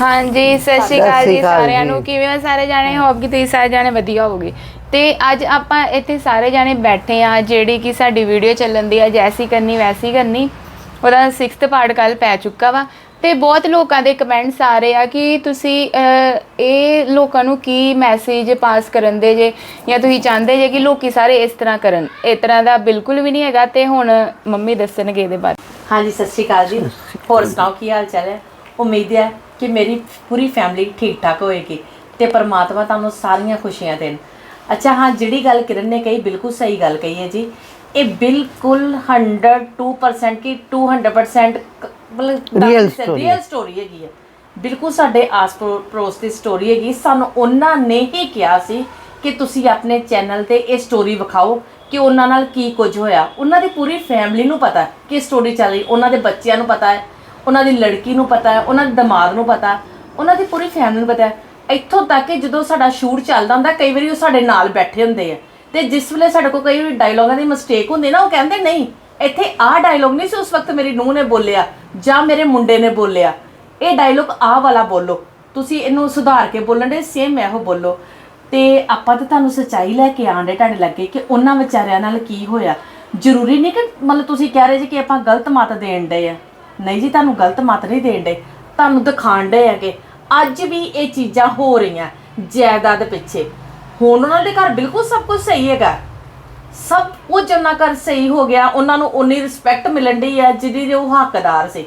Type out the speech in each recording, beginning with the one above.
ਹਾਂਜੀ ਸਤਿ ਸ਼੍ਰੀ ਅਕਾਲ ਜੀ ਸਾਰਿਆਂ। ਨੂੰ। ਕਿਵੇਂ ਹੋ ਸਾਰੇ ਜਾਣੇ? ਹੋਪ ਕਿ ਤੁਸੀਂ ਸਾਰੇ ਜਾਣੇ ਵਧੀਆ ਹੋਵੋਗੇ। ਤੇ ਅੱਜ ਆਪਾਂ ਇੱਥੇ ਸਾਰੇ ਜਾਣੇ ਬੈਠੇ ਆ ਜਿਹੜੀ ਕਿ ਸਾਡੀ ਵੀਡੀਓ ਚੱਲਣ ਦੀ ਆ ਜੈਸੀ ਕਰਨੀ ਵੈਸੀ ਕਰਨੀ। ਉਹਦਾ 6th ਪਾਰਟ ਕੱਲ ਪੈ ਚੁੱਕਾ ਵਾ। ਤੇ ਬਹੁਤ ਲੋਕਾਂ ਦੇ ਕਮੈਂਟਸ ਆ ਰਹੇ ਆ ਕਿ ਤੁਸੀਂ ਇਹ ਲੋਕਾਂ ਨੂੰ ਕੀ ਮੈਸੇਜ ਪਾਸ ਕਰਨ ਦੇ ਜੇ? ਜਾਂ ਤੁਸੀਂ ਚਾਹੁੰਦੇ ਜੇ ਕਿ ਲੋਕੀ ਸਾਰੇ ਇਸ ਤਰ੍ਹਾਂ ਕਰਨ? ਇਸ ਤਰ੍ਹਾਂ ਦਾ ਬਿਲਕੁਲ ਵੀ ਨਹੀਂ ਹੈਗਾ। ਤੇ ਹੁਣ ਮੰਮੀ ਦੱਸਣਗੇ ਇਹਦੇ ਬਾਰੇ। ਹਾਂਜੀ ਸਤਿ ਸ਼੍ਰੀ ਅਕਾਲ ਜੀ। ਹੋਰ ਸੁਣਾਓ ਕੀ ਹਾਲ ਚਾਲ ਹੈ? ਉਮੀਦ ਹੈ ਕਿ ਮੇਰੀ ਪੂਰੀ ਫੈਮਿਲੀ ਠੀਕ ਠਾਕ ਹੋਏਗੀ ਤੇ ਪਰਮਾਤਮਾ ਤੁਹਾਨੂੰ ਸਾਰੀਆਂ ਖੁਸ਼ੀਆਂ ਦੇਣ। ਅੱਛਾ ਹਾਂ ਜਿਹੜੀ ਗੱਲ ਕਿਰਨ ਨੇ ਕਹੀ ਬਿਲਕੁਲ ਸਹੀ ਗੱਲ ਕਹੀ ਹੈ ਜੀ। ਇਹ ਬਿਲਕੁਲ 102% ਕੀ 200% ਕ- ਮਤਲਬ Real story ਰੀਅਲ ਸਟੋਰੀ ਹੈਗੀ ਹੈ। ਬਿਲਕੁਲ ਸਾਡੇ ਆਸ ਪੜੋ- ਪੜੋਸ ਦੀ ਸਟੋਰੀ ਹੈਗੀ। ਸਾਨੂੰ ਉਹਨਾਂ ਨੇ ਹੀ ਕਿਹਾ ਸੀ ਕਿ ਤੁਸੀਂ ਆਪਣੇ ਚੈਨਲ ਤੇ ਇਹ ਸਟੋਰੀ ਵਿਖਾਓ ਕਿ ਉਹਨਾਂ ਨਾਲ ਕੀ ਕੁਝ ਹੋਇਆ। ਉਹਨਾਂ ਦੀ ਪੂਰੀ ਫੈਮਿਲੀ ਨੂੰ ਪਤਾ ਕਿ ਸਟੋਰੀ ਚੱਲ ਰਹੀ ਉਹਨਾਂ ਦੇ ਬੱਚਿਆਂ ਨੂੰ ਪਤਾ ਹੈ। ਉਹਨਾਂ ਦੀ ਲੜਕੀ ਨੂੰ ਪਤਾ ਹੈ, ਉਹਨਾਂ ਦੇ ਦਿਮਾਗ ਨੂੰ ਪਤਾ ਉਹਨਾਂ ਦੀ ਪੂਰੀ ਫੈਮਿਲੀ ਨੂੰ ਪਤਾ ਹੈ। ਇੱਥੋਂ ਤੱਕ ਕਿ ਜਦੋਂ ਸਾਡਾ ਸ਼ੂਟ ਚੱਲਦਾ ਹੁੰਦਾ, ਕਈ ਵਾਰੀ ਉਹ ਸਾਡੇ ਨਾਲ ਬੈਠੇ ਹੁੰਦੇ ਆ। ਤੇ ਜਿਸ ਵੇਲੇ ਸਾਡੇ ਕੋਲ ਕਈ ਵਾਰੀ ਡਾਇਲੋਗਾਂ ਦੀ ਮਿਸਟੇਕ ਹੁੰਦੀ ਨਾ, ਉਹ ਕਹਿੰਦੇ, ਨਹੀਂ, ਇੱਥੇ ਆਹ ਡਾਇਲੋਗ ਨਹੀਂ ਸੀ, ਉਸ ਵਕਤ ਮੇਰੀ ਨੂੰਹ ਨੇ ਬੋਲਿਆ ਜਾਂ ਮੇਰੇ ਮੁੰਡੇ ਨੇ ਬੋਲਿਆ। ਇਹ ਡਾਇਲੋਗ ਆਹ ਵਾਲਾ ਬੋਲੋ। ਤੁਸੀਂ ਇਹਨੂੰ ਸੁਧਾਰ ਕੇ ਬੋਲਣ ਦੇ ਸੇਮ ਇਹੋ ਬੋਲੋ। ਤੇ ਆਪਾਂ ਤਾਂ ਤੁਹਾਨੂੰ ਸੱਚਾਈ ਲੈ ਕੇ ਆਂਦੇ ਤੁਹਾਡੇ ਲੱਗੇ ਕਿ ਉਹਨਾਂ ਵਿਚਾਰਿਆਂ ਨਾਲ ਕੀ ਹੋਇਆ। ਜ਼ਰੂਰੀ ਨਹੀਂ ਕਿ ਮਤਲਬ ਤੁਸੀਂ ਕਹਿ ਰਹੇ ਜੀ ਕਿ ਆਪਾਂ ਗਲਤ ਮਤ ਦੇਣ ਡਏ ਆ। ਨਹੀਂ ਜੀ, ਤੁਹਾਨੂੰ ਗਲਤ ਮਤ ਨਹੀਂ ਦੇਣ ਡਏ। ਤੁਹਾਨੂੰ ਦਿਖਾਣ ਡਏ ਹੈਗੇ। ਅੱਜ ਵੀ ਇਹ ਚੀਜ਼ਾਂ ਹੋ ਰਹੀਆਂ, ਜਾਇਦਾਦ ਪਿੱਛੇ। ਹੁਣ ਉਹਨਾਂ ਦੇ ਘਰ ਬਿਲਕੁਲ ਸਭ ਕੁਝ ਸਹੀ ਹੈਗਾ। ਸਭ ਕੁਝ ਉਹਨਾਂ ਘਰ ਸਹੀ ਹੋ ਗਿਆ, ਉਹਨਾਂ ਨੂੰ ਉਨੀ ਰਿਸਪੈਕਟ ਮਿਲਣ ਦੀ ਹੈ, ਜਿਹਦੀ ਦੇ ਉਹ ਹੱਕਦਾਰ ਸੀ।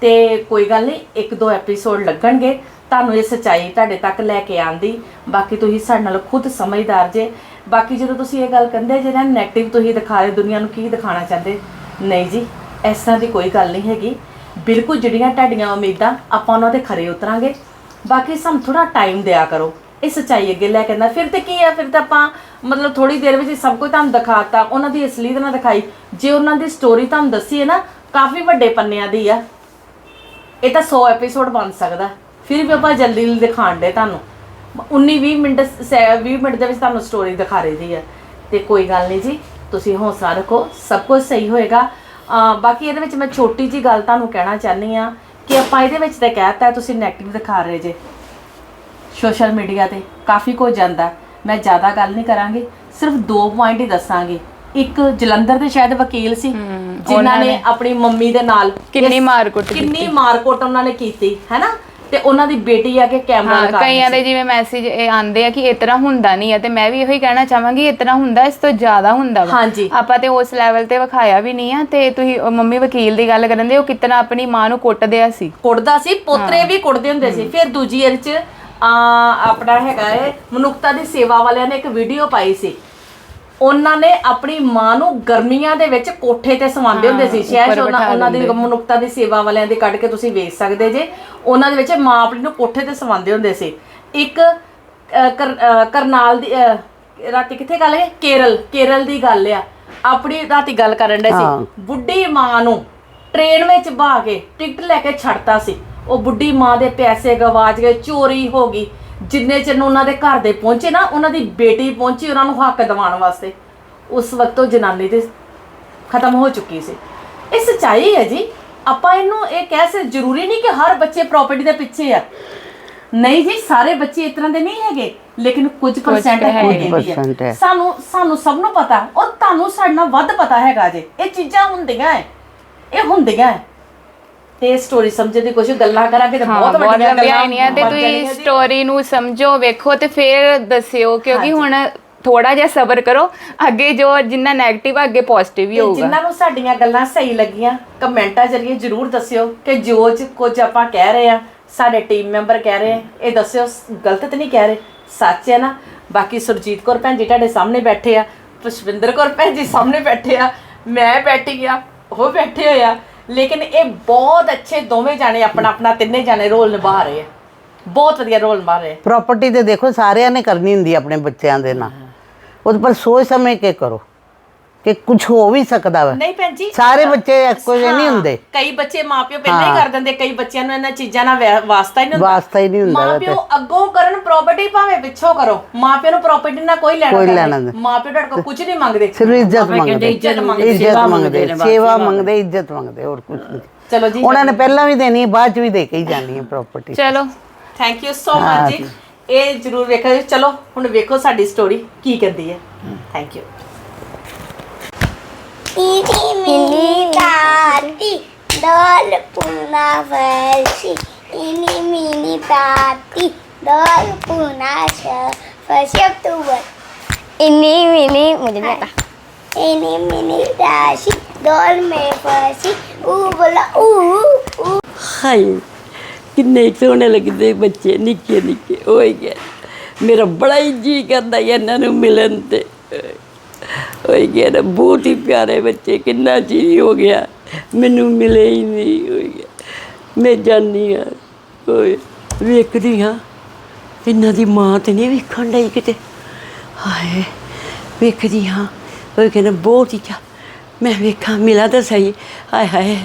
ਤੇ ਕੋਈ ਗੱਲ ਨਹੀਂ ਇੱਕ ਦੋ ਐਪੀਸੋਡ ਲੱਗਣਗੇ। ਤੁਹਾਨੂੰ ਇਹ ਸੱਚਾਈ ਤੁਹਾਡੇ ਤੱਕ ਲੈ ਕੇ ਆਂਦੀ। ਬਾਕੀ ਤੁਸੀਂ ਸਾਡੇ ਨਾਲ ਖੁਦ ਸਮਝਦਾਰ ਜੇ। ਬਾਕੀ ਜਦੋਂ ਤੁਸੀਂ ਇਹ ਗੱਲ ਕਹਿੰਦੇ ਜੇ ਨਾ 네ਗੇਟਿਵ ਤੁਸੀਂ ਦਿਖਾ ਰਹੇ ਦੁਨੀਆ ਨੂੰ ਕੀ ਦਿਖਾਣਾ ਚਾਹੁੰਦੇ? ਨਹੀਂ ਜੀ। ਇਸ ਤਰ੍ਹਾਂ ਦੀ ਕੋਈ ਗੱਲ ਨਹੀਂ ਹੈਗੀ। ਬਿਲਕੁਲ ਜਿਹੜੀਆਂ ਤੁਹਾਡੀਆਂ ਉਮੀਦਾਂ, ਆਪਾਂ ਉਹਨਾਂ ਦੇ ਖਰੇ ਉਤਰਾਂਗੇ। ਬਾਕੀ ਸਾਨੂੰ ਥੋੜਾ ਟਾਈਮ ਦਿਆ ਕਰੋ। ਇਹ ਸੱਚਾਈ ਅੱਗੇ ਲੈ ਕੇ ਆਉਂਦਾ ਫਿਰ ਤੇ ਕੀ ਆ, ਫਿਰ ਤਾਂ ਆਪਾਂ ਮਤਲਬ ਥੋੜੀ ਦੇਰ ਵਿੱਚ ਹੀ ਸਭ ਕੁਝ ਤੁਹਾਨੂੰ ਦਿਖਾਤਾ, ਉਹਨਾਂ ਦੀ ਅਸਲੀਅਤ ਨਾ ਦਿਖਾਈ। ਜੇ ਉਹਨਾਂ ਦੀ ਸਟੋਰੀ ਤੁਹਾਨੂੰ ਦੱਸੀ ਹੈ ਨਾ, ਕਾਫੀ ਵੱਡੇ ਪੰਨਿਆਂ ਦੀ ਆ। ਇਹ ਤਾਂ 100 ਐਪੀਸੋਡ ਬਣ ਸਕਦਾ। ਫਿਰ ਵੀ ਆਪਾਂ ਜਲਦੀ ਜਲਦੀ ਦਿਖਾਣ ਦੇ ਤੁਹਾਨੂੰ। 19 20 ਮਿੰਟ ਸ- 20 ਮਿੰਟ ਦੇ ਵਿੱਚ ਤੁਹਾਨੂੰ ਸਟੋਰੀ ਦਿਖਾ ਰਹੀ ਦੀ ਹੈ ਤੇ ਕੋਈ ਗੱਲ ਨਹੀਂ ਜੀ, ਤੁਸੀਂ ਹੌਸਲਾ ਰੱਖੋ, ਸਭ ਕੁਝ ਸਹੀ ਹੋਏਗਾ। ਬਾਕੀ ਇਹਦੇ ਵਿੱਚ ਮੈਂ ਛੋਟੀ ਜੀ ਗੱਲ ਤੁਹਾਨੂੰ ਕਹਿਣਾ ਚਾਹਨੀ ਆ ਕਿ ਆਪਾਂ ਇਹਦੇ ਵਿੱਚ ਤਾਂ ਕਹਿਤਾ ਤੁਸੀਂ 네ਗੇਟਿਵ ਦਿਖਾ ਰਹੇ ਜੇ। ਸੋਸ਼ਲ ਮੀਡੀਆ ਤੇ ਕਾਫੀ ਕੁਝ ਜਾਂਦਾ ਮੈਂ ਜ਼ਿਆਦਾ ਗੱਲ ਨਹੀਂ ਕਰਾਂਗੀ ਸਿਰਫ ਦੋ ਪੁਆਇੰਟ ਹੀ ਦੱਸਾਂਗੀ। ਇੱਕ ਜਲੰਧਰ ਦੇ ਸ਼ਾਇਦ ਵਕੀਲ ਸੀ ਜਿਨ੍ਹਾਂ ਨੇ ਆਪਣੀ ਮੰਮੀ ਦੇ ਨਾਲ ਕਿੰਨੀ ਮਾਰਕੁੱਟ ਕਿੰਨੀ ਮਾਰਕੁੱਟ ਉਹਨਾਂ ਨੇ ਕੀਤੀ ਹੈਨਾ ਤੇ ਉਹਨਾਂ ਦੀ ਬੇਟੀ ਆ ਕੇ ਕੈਮਰਾ ਹਾਂ ਲਗਾ ਕਈਆਂ ਦੇ ਜਿਵੇਂ ਮੈਸੇਜ ਇਹ ਆਉਂਦੇ ਆ ਕਿ ਇਸ ਤਰ੍ਹਾਂ ਹੁੰਦਾ ਨਹੀਂ ਆ ਤੇ ਮੈਂ ਵੀ ਇਹੋ ਹੀ ਕਹਿਣਾ ਚਾਹਾਂਗੀ ਇਸ ਤਰ੍ਹਾਂ ਹੁੰਦਾ ਇਸ ਤੋਂ ਜ਼ਿਆਦਾ ਹੁੰਦਾ ਵਾ। ਹਾਂਜੀ। ਆਪਾਂ ਤੇ ਉਸ ਲੈਵਲ ਤੇ ਵਿਖਾਇਆ ਵੀ ਨਹੀਂ ਆ ਤੇ ਤੁਸੀਂ ਉਹ ਮੰਮੀ ਵਕੀਲ ਦੀ ਗੱਲ ਕਰਨ ਦੇ ਉਹ ਕਿਤਨਾ ਆਪਣੀ ਮਾਂ ਨੂੰ ਕੁੱਟਦੇ ਆ ਸੀ। ਕੁੱਟਦਾ ਸੀ ਪੋਤਰੇ ਵੀ ਕੁੱਟਦੇ ਹੁੰਦੇ ਸੀ। ਫਿਰ ਦੂਜੀ ਏਰ ਚ ਆ ਆਪਣਾ ਹੈਗਾ ਏ ਮਨੁੱਖਤਾ ਦੀ ਸੇਵਾ ਵਾਲਿਆਂ ਨੇ ਇੱਕ ਵੀਡੀਓ ਪਾਈ ਸੀ। ਉਹਨਾਂ ਨੇ ਆਪਣੀ ਮਾਂ ਨੂੰ ਗਰਮੀਆਂ ਦੇ ਵਿੱਚ ਕੋਠੇ ਤੇ ਸਵਾਉਂਦੇ ਹੁੰਦੇ ਸੀ ਸ਼ਾਇਦ ਉਹਨਾਂ ਉਹਨਾਂ ਦੀ ਮਨੁੱਖਤਾ ਦੀ ਸੇਵਾ ਵਾਲਿਆਂ ਦੇ ਕੱਢ ਕੇ ਤੁਸੀਂ ਵੇਖ ਸਕਦੇ ਜੇ। ਉਹਨਾਂ ਦੇ ਵਿੱਚ ਮਾਂ ਆਪਣੀ ਨੂੰ ਕੋਠੇ ਤੇ ਸਵਾਉਂਦੇ ਹੁੰਦੇ ਸੀ। ਇੱਕ ਕਰਨਾਲ ਦੀ ਰਾਤੀ ਕਿੱਥੇ ਗੱਲ ਹੈ? ਕੇਰਲ ਕੇਰਲ ਦੀ ਗੱਲ ਆ। ਆਪਣੀ ਰਾਤੀ ਗੱਲ ਕਰਨ ਦੇ। ਸੀ। ਬੁੱਢੀ ਮਾਂ ਨੂੰ ਟ੍ਰੇਨ ਵਿੱਚ ਬਹਾ ਕੇ ਟਿਕਟ ਲੈ ਕੇ ਛੱਡਤਾ ਸੀ। ਉਹ ਬੁੱਢੀ ਮਾਂ ਦੇ ਪੈਸੇ ਗਵਾਚ ਗਏ ਚੋਰੀ ਹੋ ਗਈ। ਜਿੰਨੇ ਚਿਰ ਨੂੰ ਉਹਨਾਂ ਦੇ ਘਰ ਦੇ ਪਹੁੰਚੇ ਨਾ ਉਹਨਾਂ ਦੀ ਬੇਟੀ ਪਹੁੰਚੀ ਉਹਨਾਂ ਨੂੰ ਹੱਕ ਦਿਵਾਉਣ ਵਾਸਤੇ। ਉਸ ਵਕਤ ਉਹ ਜਨਾਨੀ ਤੇ ਖਤਮ ਹੋ ਚੁੱਕੀ ਸੀ। ਇਹ ਸੱਚਾਈ ਹੈ ਜੀ। ਆਪਾਂ ਇਹਨੂੰ ਇਹ ਕਹਿ ਸਕਦੇ ਜ਼ਰੂਰੀ ਨਹੀਂ ਕਿ ਹਰ ਬੱਚੇ ਪ੍ਰਾਪਰਟੀ ਦੇ ਪਿੱਛੇ ਆ। ਨਹੀਂ ਜੀ ਸਾਰੇ ਬੱਚੇ ਇਸ ਤਰ੍ਹਾਂ ਦੇ ਨਹੀਂ ਹੈਗੇ ਲੇਕਿਨ ਕੁਝ ਪਰਸੈਂਟ ਹੈਗੇ। ਹੈ। ਸਾਨੂੰ ਸਾਨੂੰ ਸਭ ਨੂੰ ਪਤਾ ਔਰ ਤੁਹਾਨੂੰ ਸਾਡੇ ਨਾਲ ਵੱਧ ਪਤਾ ਹੈਗਾ ਜੇ। ਇਹ ਚੀਜ਼ਾਂ ਹੁੰਦੀਆਂ ਹੈ। ਇਹ ਹੁੰਦੀਆਂ ਹੈ। ਤੇ ਸਟੋਰੀ ਸਮਝਣ ਦੀ ਕੋਸ਼ਿਸ਼ ਗੱਲਾਂ ਕਰਾਂਗੇ ਤੇ ਬਹੁਤ ਵੱਡੀਆਂ ਗੱਲਾਂ ਨਹੀਂ ਆ ਤੇ ਤੁਸੀਂ। ਸਟੋਰੀ ਨੂੰ ਸਮਝੋ ਵੇਖੋ ਤੇ ਫਿਰ ਦੱਸਿਓ ਕਿਉਂਕਿ ਹੁਣ ਥੋੜਾ ਜਿਹਾ ਸਬਰ ਕਰੋ ਅੱਗੇ ਜੋ ਜਿੰਨਾ 네ਗੇਟਿਵ ਆ ਅੱਗੇ ਪੋਜ਼ਿਟਿਵ ਹੀ ਹੋਊਗਾ। ਜਿਨ੍ਹਾਂ ਨੂੰ ਸਾਡੀਆਂ ਗੱਲਾਂ ਸਹੀ ਲੱਗੀਆਂ ਕਮੈਂਟਾਂ ਜਰੀਏ ਜਰੂਰ ਦੱਸਿਓ ਕਿ ਜੋ ਕੁਝ ਆਪਾਂ ਕਹਿ ਰਹੇ ਆ ਸਾਡੇ ਟੀਮ ਮੈਂਬਰ ਕਹਿ ਰਹੇ ਆ ਇਹ ਦੱਸਿਓ ਗਲਤ ਤੇ ਨਹੀਂ ਕਹਿ ਰਹੇ ਸੱਚ ਹੈ ਨਾ? ਬਾਕੀ ਸੁਰਜੀਤ ਕੌਰ ਭੈਣ ਜੀ ਤੁਹਾਡੇ ਸਾਹਮਣੇ ਬੈਠੇ ਆ ਪੁਸ਼ਪਿੰਦਰ ਕੌਰ ਭੈਣ ਜੀ ਸਾਹਮਣੇ ਬੈਠੇ ਆ ਮੈਂ ਬੈਠੀ ਆ ਉਹ ਬੈਠੇ ਹੋਏ ਆ। ਲੇਕਿਨ ਇਹ ਬਹੁਤ ਅੱਛੇ ਦੋਵੇਂ ਜਾਣੇ ਆਪਣਾ ਆਪਣਾ ਤਿੰਨੇ ਜਾਣੇ ਰੋਲ ਨਿਭਾ ਰਹੇ ਆ। ਬਹੁਤ ਵਧੀਆ ਰੋਲ ਨਿਭਾ ਰਹੇ ਆ। ਪ੍ਰਾਪਰਟੀ ਤੇ ਦੇਖੋ ਸਾਰਿਆਂ ਨੇ ਕਰਨੀ ਹੁੰਦੀ ਹੈ ਆਪਣੇ ਬੱਚਿਆਂ ਦੇ ਨਾਲ। ਉਹਦੇ ਪਰ ਸੋਚ ਸਮਝ ਕੇ ਕਰੋ। ਕਿ ਕੁਝ ਹੋ ਵੀ ਸਕਦਾ ਵਾ। ਨਹੀਂ ਭੈਣ ਜੀ ਸਾਰੇ ਬੱਚੇ ਇੱਕੋ ਜਿਹੇ ਨਹੀਂ ਹੁੰਦੇ। ਕਈ ਬੱਚੇ ਮਾਪਿਓ ਪਹਿਲਾਂ ਹੀ ਕਰ ਦਿੰਦੇ ਕਈ ਬੱਚਿਆਂ ਨੂੰ ਇਹਨਾਂ ਚੀਜ਼ਾਂ ਨਾਲ ਵਾਸਤਾ ਹੀ ਨਹੀਂ ਹੁੰਦਾ। ਵਾਸਤਾ ਹੀ ਨਹੀਂ ਹੁੰਦਾ ਮਾਪਿਓ ਅੱਗੋਂ ਕਰਨ ਪ੍ਰਾਪਰਟੀ ਭਾਵੇਂ ਪਿੱਛੋਂ ਕਰੋ। ਮਾਪਿਓ ਨੂੰ ਪ੍ਰਾਪਰਟੀ ਨਾਲ ਕੋਈ ਲੈਣਾ ਕੋਈ ਦੇਣਾ ਲੈਣਾ ਨਹੀਂ। ਮਾਪਿਓ ਤੁਹਾਡੇ ਕੋਲ ਕੁਝ ਨਹੀਂ ਮੰਗਦੇ। ਸਿਰਫ ਇੱਜ਼ਤ ਮੰਗਦੇ। ਇੱਜ਼ਤ ਮੰਗਦੇ, ਇੱਜ਼ਤ ਸੇਵਾ ਮੰਗਦੇ ਸੇਵਾ ਮੰਗਦੇ ਇੱਜ਼ਤ ਮੰਗਦੇ ਹੋਰ ਕੁਝ ਨਹੀਂ। ਚਲੋ ਜੀ ਉਹਨਾਂ ਨੇ ਪਹਿਲਾਂ ਵੀ ਦੇਣੀ ਬਾਅਦ ਚ ਵੀ ਦੇ ਕੇ ਹੀ ਜਾਣੀ ਹੈ ਪ੍ਰਾਪਰਟੀ ਚਲੋ। ਥੈਂਕ ਯੂ ਸੋ ਮਚ ਜੀ। ਇਹ ਜਰੂਰ ਵੇਖੋ ਚਲੋ ਹੁਣ ਵੇਖੋ ਸਾਡੀ ਸਟੋਰੀ ਕੀ ਕਹਿੰਦੀ ਹੈ। ਥੈਂਕ ਯੂ താത്തി ഡോൽപ്പുണി ഇനി മിനി താത്തി ഡോൽപ്പുണ ഒക്ടോബർ ഇനി മിനി മുജനത്ത ഇനി മിനി രാശി ഡോൾ മേ ഫസി ഊ ബോല ഊ ഊ ਹਾਏ ਕਿੰਨੇ ਸੋਹਣੇ ਲੱਗਦੇ ਬੱਚੇ ਨਿੱਕੇ ਨਿੱਕੇ ਹੋਏ ਗਏ ਮੇਰਾ ਬੜਾ ਹੀ ਜੀ ਕਰਦਾ ਇਹਨਾਂ ਨੂੰ ਮਿਲਣ ਤੇ ਹੋਈ ਗਿਆ ਨਾ ਬਹੁਤ ਹੀ ਪਿਆਰੇ ਬੱਚੇ ਕਿੰਨਾ ਚੀ ਹੋ ਗਿਆ ਮੈਨੂੰ ਮਿਲੇ ਹੀ ਨਹੀਂ ਹੋਈ ਮੈਂ ਜਾਨੀ ਆ ਹੋਏ ਵੇਖਦੀ ਹਾਂ ਇਹਨਾਂ ਦੀ ਮਾਂ ਤੇ ਨਹੀਂ ਵੇਖਣ ਲਈ ਕਿਤੇ। ਹਾਏ ਵੇਖਦੀ ਹਾਂ ਉਹ ਕਹਿੰਦਾ ਬਹੁਤ ਹੀ ਚਾ ਮੈਂ ਵੇਖਾਂ ਮਿਲਾ ਤਾਂ ਸਹੀ। ਹਾਏ ਹਾਏ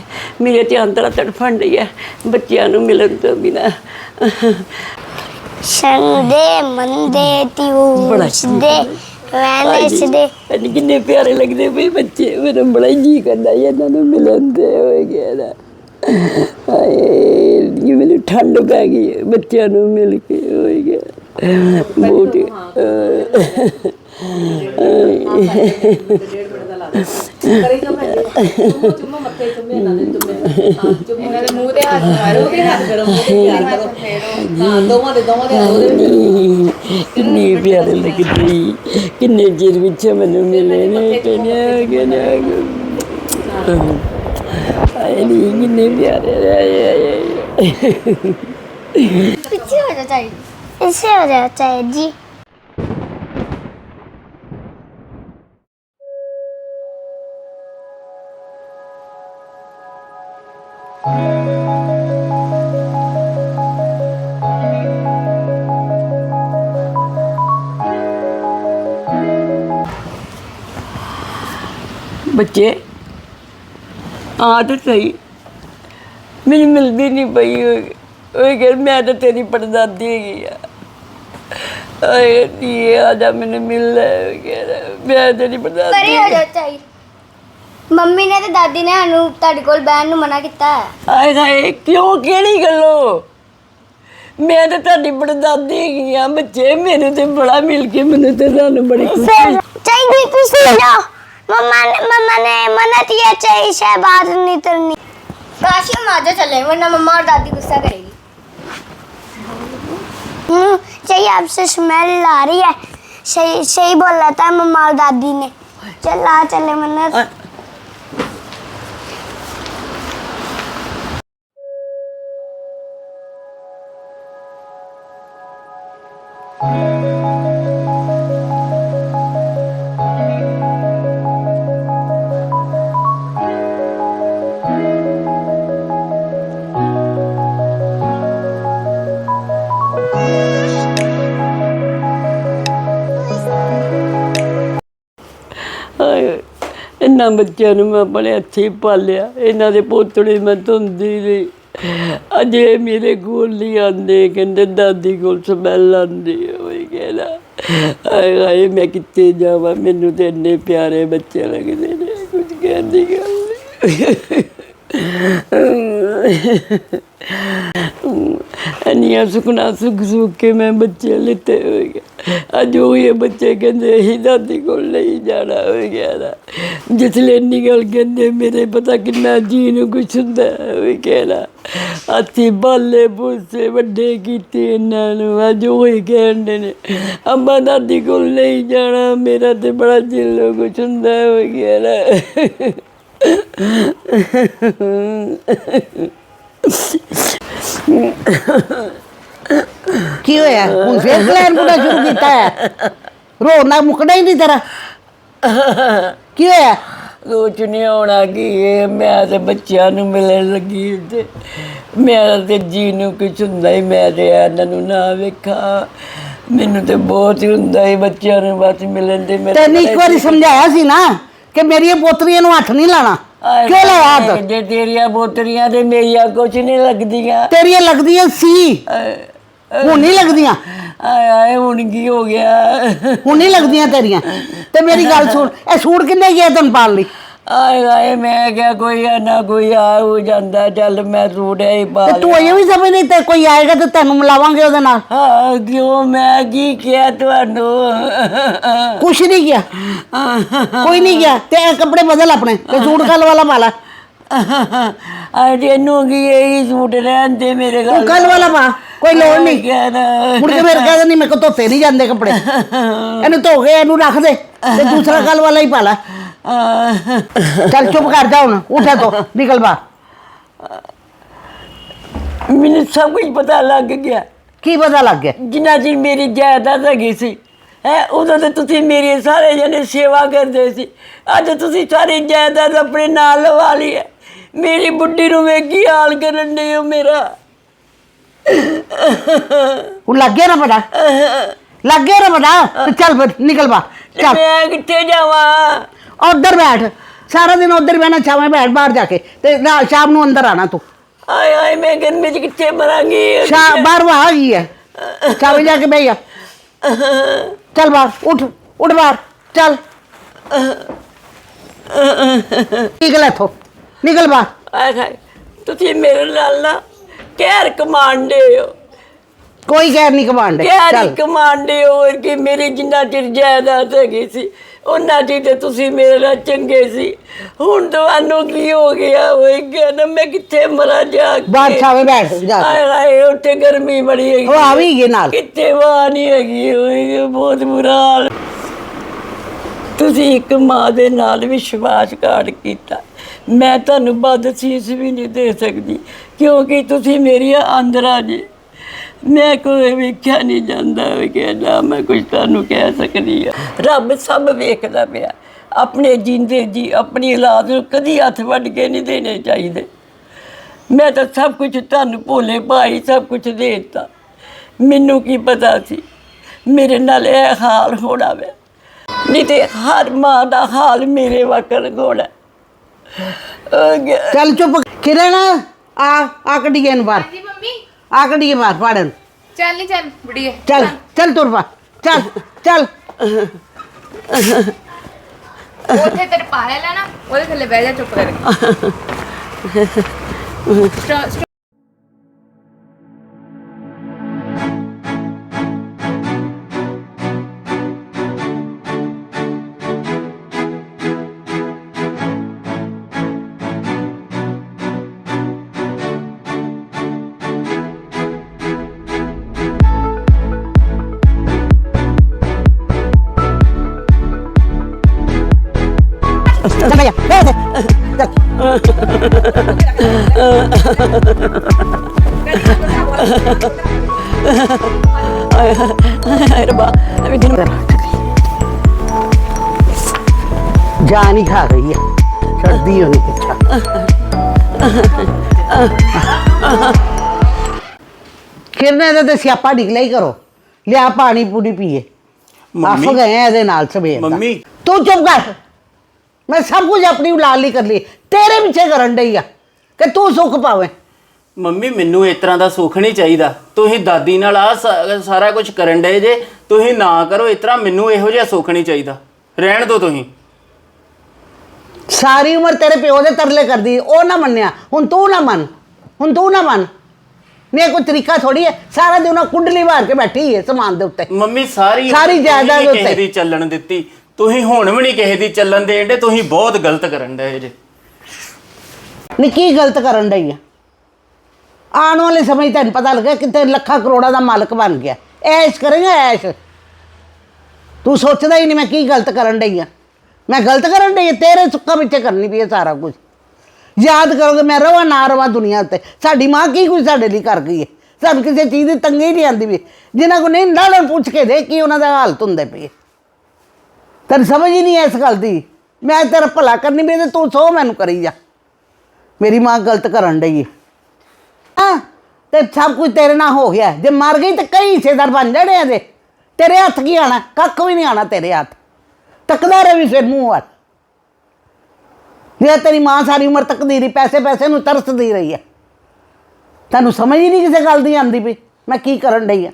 ਮੇਰੇ ਤੇ ਅੰਦਰ ਤੜਫਣ ਰਹੀ ਹੈ ਬੱਚਿਆਂ ਨੂੰ ਮਿਲਣ ਤੋਂ ਬਿਨਾ। ਸੰਦੇ ਮੰਦੇ ਤਿਉ ਦੇ ਕਿੰਨੇ ਪਿਆਰੇ ਲੱਗਦੇ ਪਏ ਕਰਦਾ ਇਹਨਾਂ ਨੂੰ ਮਿਲਣ ਤੇ ਹੋਏ ਗਿਆ ਮੈਨੂੰ ਠੰਡ ਪੈ ਗਈ ਬੱਚਿਆਂ ਨੂੰ ਮਿਲ ਕੇ ਹੋਏ ਗਿਆ ਬਹੁਤ ਚੁੰਮੋ ਚੁੰਮੋ ਮੱਥੇ ਚੁੰਮੇ ਇਹਨਾਂ ਦੇ ਚੁੰਮੇ ਹਾਂ ਚੁੰਮੋ ਇਹਨਾਂ ਦੇ ਮੂੰਹ ਤੇ ਹੱਥ ਮਾਰੋ ਉਹਦੇ ਹੱਥ ਕਰੋ ਮੂੰਹ ਤੇ ਹੱਥ ਕਰੋ ਫੇਰੋ ਹਾਂ ਦੋਵਾਂ ਦੇ ਦੋਵਾਂ ਦੇ ਉਹਦੇ ਕਿੰਨੀ ਪਿਆਰੇ ਲੱਗਦੀ ਕਿੰਨੇ ਜੀਰ ਵਿੱਚ ਮੈਨੂੰ ਮਿਲੇ ਨੇ, ਕਿੰਨੇ ਕਿੰਨੇ ਆਏ ਨਹੀਂ ਕਿੰਨੇ ਪਿਆਰੇ ਆਏ ਆਏ ਪਿੱਛੇ ਹੋ ਜਾ ਚਾਹੀਦੀ ਪਿੱਛੇ ਹੋ ਜਾ ਚਾਹੀਦੀ जी ਬੱਚੇ ਆ ਤਾਂ ਸਹੀ ਮੈਨੂੰ ਮਿਲਦੀ ਨਹੀਂ ਪਈ ਉਹ ਕਿ ਮੈਂ ਤਾਂ ਤੇਰੀ ਪੜਦਾਦੀ ਹੈਗੀ ਆ ਓਏ ਨੀ ਆ ਜਾ ਮੈਨੂੰ ਮੰਮੀ ਨੇ ਤੇ ਦਾਦੀ ਨੇ ਸਾਨੂੰ ਤੁਹਾਡੇ ਕੋਲ ਬਹਿਣ ਨੂੰ ਮਨਾ ਕੀਤਾ ਹੈ ਹਾਏ ਹਾਏ ਕਿਉਂ ਕਿਹੜੀ ਗੱਲੋਂ ਮੈਂ ਤਾਂ ਤੁਹਾਡੀ ਪੜਦਾਦੀ ਹੈਗੀ ਆ ਬੱਚੇ ਮੈਨੂੰ ਤੇ ਬੜਾ ਮਿਲ ਕੇ ਮੈਨੂੰ ਤੇ ਤੁਹਾਨੂੰ ਬੜੀ ਖੁਸ਼ੀ फिर चाहिए पीछे जाओ मम्मा ने मम्मा ने मना किया चाहिए से बात नहीं करनी काशी हम आजा चले वरना मम्मा और दादी गुस्सा करेगी हम्म, चाहिए आपसे स्मेल आ रही है सही सही बोला था मम्मा और दादी ने चल आ चले मन्नत ਇਹਨਾਂ ਬੱਚਿਆਂ ਨੂੰ ਮੈਂ ਆਪਣੇ ਅੱਛੇ ਪਾਲਿਆ। ਇਹਨਾਂ ਦੇ ਪੋਤੜੇ ਮੈਂ ਧੁੰਦੀ ਰਹੀ। ਅਜੇ ਮੇਰੇ ਕੋਲ ਨਹੀਂ ਆਉਂਦੇ। ਕਹਿੰਦੇ, ਦਾਦੀ ਕੋਲ ਸਮੈਲ ਆਉਂਦੀ ਹੋਈ ਕਹਿੰਦਾ। ਹਾਏ ਹਾਏ, ਮੈਂ ਕਿੱਥੇ ਜਾਵਾਂ? ਮੈਨੂੰ ਤੇ ਇੰਨੇ ਪਿਆਰੇ ਬੱਚੇ ਲੱਗਦੇ ਨੇ। ਕੁਝ ਕਹਿਣ ਦੀ ਗੱਲ ਨਹੀਂ। ਅਨੀਆਂ ਸੁਖਣਾ ਸੁਖ ਸੁਖ ਕੇ ਮੈਂ ਬੱਚੇ ਲਿੱਤੇ ਹੋਏ ਅੱਜ ਉਹ ਇਹ ਬੱਚੇ ਕਹਿੰਦੇ, ਅਸੀਂ ਦਾਦੀ ਕੋਲ ਨਹੀਂ ਜਾਣਾ, ਹੋ ਗਿਆ ਨਾ। ਜਿਸਲੇ ਇੰਨੀ ਗੱਲ ਕਹਿੰਦੇ, ਮੇਰੇ ਪਤਾ ਕਿੰਨਾ ਜੀ ਨੂੰ ਕੁਛ ਹੁੰਦਾ ਹੋਏ ਕਹਿਣਾ ਅਸੀਂ ਬਾਲੇ ਬੂਸੇ ਵੱਡੇ ਕੀਤੇ ਇਹਨਾਂ ਨੂੰ, ਅੱਜ ਉਹ ਹੀ ਕਹਿੰਦੇ ਨੇ, ਅੰਮਾ ਦਾਦੀ ਕੋਲ ਨਹੀਂ ਜਾਣਾ, ਮੇਰਾ ਤੇ ਬੜਾ ਦਿਲ ਨੂੰ ਕੁਛ ਹੁੰਦਾ, ਹੋ ਗਿਆ ਨਾ। ਕੀ ਹੋਇਆ? ਹੁਣ ਫੇਰ ਪਲਾਨ ਪੂਰਾ ਸ਼ੁਰੂ ਕੀਤਾ ਹੈ। ਰੋਣਾ ਮੁਕਣਾ ਹੀ ਨਹੀਂ ਤੇਰਾ। ਕੀ ਹੋਇਆ? ਕੁਛ ਨਹੀਂ ਹੋਣਾ ਕੀ ਇਹ ਮੈਂ ਤੇ ਬੱਚਿਆਂ ਨੂੰ ਮਿਲਣ ਲੱਗੀ ਤੇ ਮੇਰਾ ਤੇ ਜੀ ਨੂੰ ਕੁਛ ਹੁੰਦਾ ਹੀ ਮੈਂ ਤੇ ਇਹਨਾਂ ਨੂੰ ਨਾ ਵੇਖਾਂ। ਮੈਨੂੰ ਤੇ ਬਹੁਤ ਹੀ ਹੁੰਦਾ ਹੀ ਬੱਚਿਆਂ ਨੂੰ ਬਸ ਮਿਲਣ ਦੇ ਮੇਰੇ ਤੈਨੂੰ ਇੱਕ ਵਾਰੀ ਸਮਝਾਇਆ ਸੀ ਨਾ ਕਿ ਮੇਰੀਆਂ ਪੋਤਰੀਆਂ ਨੂੰ ਹੱਥ ਨਹੀਂ ਲਾਣਾ ਕਿਉਂ ਹੱਥ ਜੇ ਤੇਰੀਆਂ ਬੋਤਰੀਆਂ ਤੇ ਮੇਰੀਆਂ ਕੁਛ ਨਹੀਂ ਲੱਗਦੀਆਂ। ਤੇਰੀਆਂ ਲੱਗਦੀਆਂ ਸੀ। ਹੁਣ ਨਹੀਂ ਲੱਗਦੀਆਂ? ਆਏ ਆਏ ਹੁਣ ਕੀ ਹੋ ਗਿਆ? ਹੁਣ ਨਹੀਂ ਲੱਗਦੀਆਂ ਤੇਰੀਆਂ? ਤੇ ਮੇਰੀ ਗੱਲ ਸੁਣ ਇਹ ਸੂਟ ਕਿੰਨੇ ਗਿਆ ਤੈਨੂੰ ਪਾਉਣ ਲਈ? ਆਏ ਆਏ ਮੈਂ ਕਿਹਾ ਕੋਈ ਆ ਨਾ ਕੋਈ ਆ ਹੋ ਜਾਂਦਾ ਚੱਲ ਮੈਂ ਰੋੜਿਆ ਹੀ ਪਾ ਤੇ ਤੂੰ ਇਹ ਵੀ ਸਮਝ ਨਹੀਂ ਤੇ ਕੋਈ ਆਏਗਾ ਤੇ ਤੈਨੂੰ ਮਿਲਾਵਾਂਗੇ ਉਹਦੇ ਨਾਲ? ਹਾਂ ਕਿਉਂ ਮੈਂ ਕੀ ਕਿਹਾ ਤੁਹਾਨੂੰ? ਕੁਛ ਨਹੀਂ ਗਿਆ। ਕੋਈ ਨਹੀਂ ਗਿਆ ਤੇ ਇਹ ਕੱਪੜੇ ਬਦਲ ਆਪਣੇ ਤੇ ਸੂਟ ਕੱਲ ਵਾਲਾ ਪਾ ਲੈ। ਅੱਜ ਇਹਨੂੰ ਕੀ ਇਹੀ ਸੂਟ ਰਹਿਣ ਦੇ ਮੇਰੇ ਤੂੰ ਗੱਲ ਕੱਲ ਵਾਲਾ ਪਾ ਕੋਈ ਲੋੜ ਨਹੀਂ। ਨਹੀਂ ਮੁੜ ਕੇ ਮੇਰੇ ਕਹਿੰਦੇ ਨਹੀਂ ਮੇਰੇ ਕੋ ਧੋਤੇ ਨਹੀਂ ਜਾਂਦੇ ਕੱਪੜੇ। ਇਹਨੂੰ ਧੋ ਕੇ ਇਹਨੂੰ ਰੱਖ ਦੇ ਤੇ ਦੂਸਰਾ ਕੱਲ ਵਾਲਾ ਹੀ ਪਾ ਲੈ। ਚੱਲ ਚੁੱਪ ਕਰ ਜਾ ਹੁਣ ਉੱਠੇ ਤੋਂ ਨਿਕਲ ਬਾ ਮੈਨੂੰ ਸਭ ਕੁਝ ਪਤਾ ਲੱਗ ਗਿਆ। ਕੀ ਪਤਾ ਲੱਗ ਗਿਆ? ਜਿੰਨਾ ਚਿਰ ਮੇਰੀ ਜਾਇਦਾਦ ਹੈਗੀ ਸੀ ਹੈ ਉਦੋਂ ਤੇ ਤੁਸੀਂ ਮੇਰੀ ਸਾਰੇ ਜਣੇ ਸੇਵਾ ਕਰਦੇ ਸੀ। ਅੱਜ ਤੁਸੀਂ ਸਾਰੀ ਜਾਇਦਾਦ ਆਪਣੇ ਨਾਲ ਲਵਾ ਲਈ ਹੈ। ਮੇਰੀ ਬੁੱਢੀ ਨੂੰ ਵੇਖ ਕੀ ਹਾਲ ਕਰਨ ਦੇ ਹੋ ਮੇਰਾ। ਹੁਣ ਲੱਗ ਗਿਆ ਨਾ ਪਤਾ ਲੱਗ ਗਿਆ ਨਾ ਪਤਾ ਤੇ ਚੱਲ ਫਿਰ ਨਿਕਲ ਬਾ ਚੱਲ। ਮੈਂ ਕਿੱਥੇ ਜਾਵਾਂ? ਉਧਰ ਬੈਠ। ਸਾਰਾ ਦਿਨ ਉਧਰ ਬਹਿਣਾ ਛਾਵੇਂ ਬੈਠ ਬਾਹਰ ਜਾ ਕੇ। ਤੇ ਨਾਲ ਸ਼ਾਮ ਨੂੰ ਅੰਦਰ ਆਣਾ ਤੂੰ। ਆਏ ਆਏ ਮੈਂ ਗਰਮੀ ਚ ਕਿੱਥੇ ਮਰਾਂਗੀ? ਸ਼ਾਮ ਬਾਹਰ ਆ ਗਈ ਹੈ। ਛਾਵੇਂ ਜਾ ਕੇ ਬਹਿ ਜਾ। ਚੱਲ ਬਾਹਰ ਉੱਠ ਉੱਠ ਬਾਹਰ ਚੱਲ। ਨਿਕਲ ਇੱਥੋਂ ਨਿਕਲ ਬਾਹਰ। ਆਏ ਹਾਏ ਤੁਸੀਂ ਮੇਰੇ ਨਾਲ ਨਾ ਕਹਿਰ ਕਮਾਂਡੇ ਹੋ। ਕੋਈ ਕਹਿਰ ਨਹੀਂ ਕਮਾਂਡ ਹੀ ਕਮਾਂਡੇ ਹੋ ਕਿ ਮੇਰੀ ਜਿੰਨਾ ਚਿਰ ਜਾਇਦਾਦ ਹੈਗੀ ਸੀ ਉਹਨਾਂ ਚਿਰ ਤੇ ਤੁਸੀਂ ਮੇਰੇ ਨਾਲ ਚੰਗੇ ਸੀ। ਹੁਣ ਤੁਹਾਨੂੰ ਕੀ ਹੋ ਗਿਆ ਹੋਏਗਾ ਨਾ ਮੈਂ ਕਿੱਥੇ ਮਰਾਂ ਜਾ ਕੇ? ਬਾਹਰ ਛਾਵੇਂ ਬੈਠ ਜਾ। ਆਏ ਹਾਏ ਉੱਥੇ ਗਰਮੀ ਬੜੀ ਹੈਗੀ। ਉਹ ਆ ਵੀ ਗਏ ਨਾਲ। ਕਿੱਥੇ ਵਾਹ ਨਹੀਂ ਹੈਗੀ ਹੋਏਗੀ ਬਹੁਤ ਬੁਰਾ ਹਾਲ। ਤੁਸੀਂ ਇੱਕ ਮਾਂ ਦੇ ਨਾਲ ਵਿਸ਼ਵਾਸਘਾਤ ਕੀਤਾ। ਮੈਂ ਤੁਹਾਨੂੰ ਬਦਸੀਸ ਵੀ ਨਹੀਂ ਦੇ ਸਕਦੀ ਕਿਉਂਕਿ ਤੁਸੀਂ ਮੇਰੀਆਂ ਆਂਦਰਾਂ ਜੀ। ਮੈਂ ਕੋਈ ਵੇਖਿਆ ਨਹੀਂ ਜਾਂਦਾ ਕਿ ਨਾ ਮੈਂ ਕੁਝ ਤੁਹਾਨੂੰ ਕਹਿ ਸਕਦੀ ਆ ਰੱਬ ਸਭ ਵੇਖਦਾ ਪਿਆ। ਆਪਣੇ ਜਿੰਦੇ ਜੀ ਆਪਣੀ ਔਲਾਦ ਨੂੰ ਕਦੀ ਹੱਥ ਵੱਢ ਕੇ ਨਹੀਂ ਦੇਣੇ ਚਾਹੀਦੇ। ਮੈਂ ਤਾਂ ਸਭ ਕੁਝ ਤੁਹਾਨੂੰ ਭੋਲੇ ਭਾਈ ਸਭ ਕੁਝ ਦੇ ਦਿੱਤਾ। ਮੈਨੂੰ ਕੀ ਪਤਾ ਸੀ? ਮੇਰੇ ਨਾਲ ਇਹ ਹਾਲ ਹੋਣਾ ਵੇ। ਨਹੀਂ ਤੇ ਹਰ ਮਾਂ ਦਾ ਹਾਲ ਮੇਰੇ ਵਕਰ ਹੋਣਾ ਗਿਆ ਚੱਲ ਚੁੱਪ ਕਿਰਨ ਆ ਆ ਕੱਢੀਏ ਨੂੰ ਬਾਹਰ। ਜੀ ਮੰਮੀ। ਆ ਕੱਢੀਏ ਬਾਹਰ ਪਾੜਨ ਚੱਲ ਨਹੀਂ ਚੱਲ ਬੜੀਏ। ਚੱਲ ਚੱਲ। ਤੁਰ ਪਾ ਚੱਲ ਚੱਲ। ਉੱਥੇ ਤੇਰੇ ਪਾਇਆ ਲੈਣਾ ਉਹਦੇ ਥੱਲੇ ਬਹਿ ਜਾ ਚੁੱਪ ਕਰਕੇ। ਸਟੋ- ਹਾਏ ਰੱਬਾ ਅਭੀ ਦਿਨ ਜਾਨ ਹੀ ਖਾ ਗਈ ਹੈ ਛੱਡਦੀ ਹੋਣੀ ਪਿੱਛਾ ਕਿਰਨ ਇਹਦਾ ਤੇ ਸਿਆਪਾ ਨਿਕਲਿਆ ਹੀ ਕਰੋ। ਲਿਆ ਪਾਣੀ ਪੂਰੀ ਪੀਏ। ਆਫ ਗਏ ਆ ਇਹਦੇ ਨਾਲ ਸਵੇਰ ਦਾ। ਮੰਮੀ। ਤੂੰ ਚੁੱਪ ਕਰ। ਮੈਂ ਸਭ ਕੁਝ ਆਪਣੀ ਉਲਾਲ ਲਈ ਕਰ ਲਈ। ਤੇਰੇ ਪਿੱਛੇ ਕਰਨ ਡਈ ਆ ਕਿ ਤੂੰ ਸੁੱਖ ਪਾਵੇਂ। ਮੰਮੀ ਮੈਨੂੰ ਇਸ ਤਰ੍ਹਾਂ ਦਾ ਸੁੱਖ ਨਹੀਂ ਚਾਹੀਦਾ। ਤੁਸੀਂ ਦਾਦੀ ਨਾਲ ਆ ਸਾਰਾ ਕੁਝ ਕਰਨ ਡਏ ਜੇ ਤੁਸੀਂ ਨਾ ਕਰੋ ਇਸ ਤਰ੍ਹਾਂ ਮੈਨੂੰ ਇਹੋ ਜਿਹਾ ਸੁੱਖ ਨਹੀਂ ਚਾਹੀਦਾ। ਰਹਿਣ ਦਿਓ ਤੁਸੀਂ। ਸਾਰੀ ਉਮਰ ਤੇਰੇ ਪਿਓ ਦੇ ਤਰਲੇ ਕਰਦੀ ਉਹ ਨਾ ਮੰਨਿਆ। ਹੁਣ ਤੂੰ ਨਾ ਮੰਨ ਹੁਣ ਤੂੰ ਨਾ ਮੰਨ। ਨੇ ਕੋਈ ਤਰੀਕਾ ਥੋੜੀ ਹੈ ਸਾਰਾ ਦਿਨ ਉਹ ਕੁੰਡਲੀ ਮਾਰ ਕੇ ਬੈਠੀ ਹੈ ਸਮਾਨ ਦੇ ਉੱਤੇ। ਮੰਮੀ ਸਾਰੀ ਸਾਰੀ ਜਾਇਦਾਦ ਨਹੀਂ ਕਿਸੇ ਉੱਤੇ। ਦੀ ਚੱਲਣ ਦਿੱਤੀ। ਤੁਸੀਂ ਹੁਣ ਵੀ ਨਹੀਂ ਕਿਸੇ ਦੀ ਚੱਲਣ ਦੇਣ ਦੇ ਤੁਸੀਂ ਬਹੁਤ ਗਲਤ ਕਰਨ ਡਏ ਜੇ। ਨੀ ਕੀ ਗਲਤ ਕਰਨ ਡਈ ਆ? ਆਉਣ ਵਾਲੇ ਸਮੇਂ 'ਚ ਤੈਨੂੰ ਪਤਾ ਲੱਗਿਆ ਕਿਤੇ ਲੱਖਾਂ ਕਰੋੜਾਂ ਦਾ ਮਾਲਕ ਬਣ ਗਿਆ। ਐਸ਼ ਕਰੇਗਾ, ਐਸ਼। ਤੂੰ ਸੋਚਦਾ ਹੀ ਨਹੀਂ ਮੈਂ ਕੀ ਗਲਤ ਕਰਨ ਡਈ ਆ। ਮੈਂ ਗਲਤ ਕਰਨ ਡਈ ਆ, ਤੇਰੇ ਸੁੱਕਾ ਪਿੱਛੇ ਕਰਨੀ ਪਈ ਹੈ ਸਾਰਾ ਕੁਝ। ਯਾਦ ਕਰੋਗੇ, ਮੈਂ ਰਵਾਂ, ਨਾ ਰਵਾਂ ਦੁਨੀਆ ਉੱਤੇ। ਸਾਡੀ ਮਾਂ ਕੀ ਕੁਝ ਸਾਡੇ ਲਈ ਕਰ ਗਈ ਹੈ? ਸਾਨੂੰ ਕਿਸੇ ਚੀਜ਼ ਦੀ ਤੰਗੀ ਨਹੀਂ ਆਉਂਦੀ ਵੀ। ਜਿਨ੍ਹਾਂ ਕੋ ਨਹੀਂ ਨਾਲ ਪੁੱਛ ਕੇ ਦੇ ਕੀ ਉਹਨਾਂ ਦਾ ਹਾਲਤ ਹੁੰਦੇ ਪਈ ਤੈਨੂੰ ਸਮਝ ਹੀ ਨਹੀਂ ਇਸ ਗੱਲ ਦੀ। ਮੈਂ ਤੇਰਾ ਭਲਾ ਕਰਨੀ ਪਈ ਤੇ ਤੂੰ ਸੋ ਮੈਨੂੰ ਕਰੀ ਜਾ। ਮੇਰੀ ਮਾਂ ਗਲਤ ਕਰਨ ਡਈ ਹੈ। ਹਾਂ, ਤੇ ਸਭ ਕੁਝ ਤੇਰੇ ਨਾਲ ਹੋ ਗਿਆ। ਜੇ ਮਰ ਗਈ ਤੇ ਕਈ ਹਿੱਸੇਦਾਰ ਬਣ ਜਾਣੇ ਆ ਦੇ ਤੇਰੇ ਹੱਥ ਕੀ ਆਣਾ? ਕੱਖ ਵੀ ਨਹੀਂ ਆਣਾ ਤੇਰੇ ਹੱਥ। ਤੱਕਦਾ ਰਹੇ ਵੀ ਫਿਰ ਮੂੰਹ ਵੱਲ। ਜੇ ਤੇਰੀ ਮਾਂ ਸਾਰੀ ਉਮਰ ਤੱਕਦੀ ਰਹੀ, ਪੈਸੇ ਪੈਸੇ ਨੂੰ ਤਰਸਦੀ ਰਹੀ ਹੈ ਤੁਹਾਨੂੰ ਸਮਝ ਹੀ ਨਹੀਂ ਕਿਸੇ ਗੱਲ ਦੀ ਆਂਦੀ ਪਈ ਮੈਂ ਕੀ ਕਰਨ ਡਈ ਆ।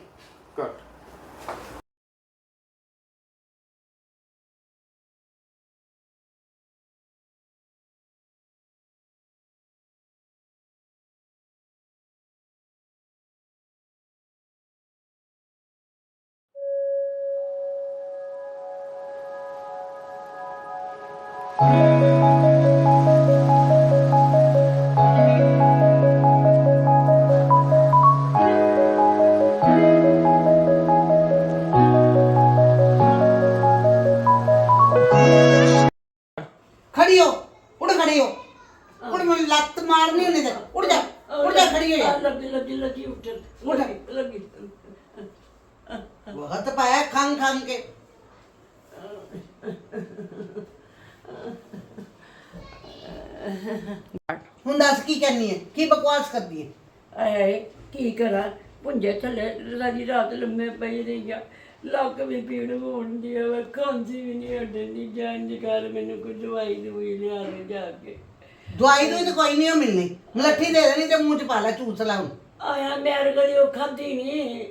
ਕਰਾਂ ਪੁੰਜੇ ਥੱਲੇ ਰਾਜੀ ਰਾਤ ਲੰਮੇ ਪਈ ਰਹੀ ਆ ਲੱਕ ਵੀ ਪੀੜ ਹੋਣ ਦੀ ਆ ਖਾਂਸੀ ਵੀ ਨਹੀਂ ਹਟਦੀ ਜਾਨ ਦੀ ਕਰ ਮੈਨੂੰ ਕੋਈ ਦਵਾਈ ਦਵਾਈ ਲਿਆ ਦੇ ਜਾ ਕੇ। ਦਵਾਈ ਦੂਈ ਤਾਂ ਕੋਈ ਨਹੀਂ ਉਹ ਮਿਲਣੀ। ਮਲੱਠੀ ਦੇ ਦੇਣੀ ਤੇ ਮੂੰਹ ਚ ਪਾ ਲੈ ਚੂਸ ਲਾ ਹੁਣ ਆਇਆ ਮੇਰੇ ਕਦੀ ਉਹ ਖਾਂਦੀ ਨਹੀਂ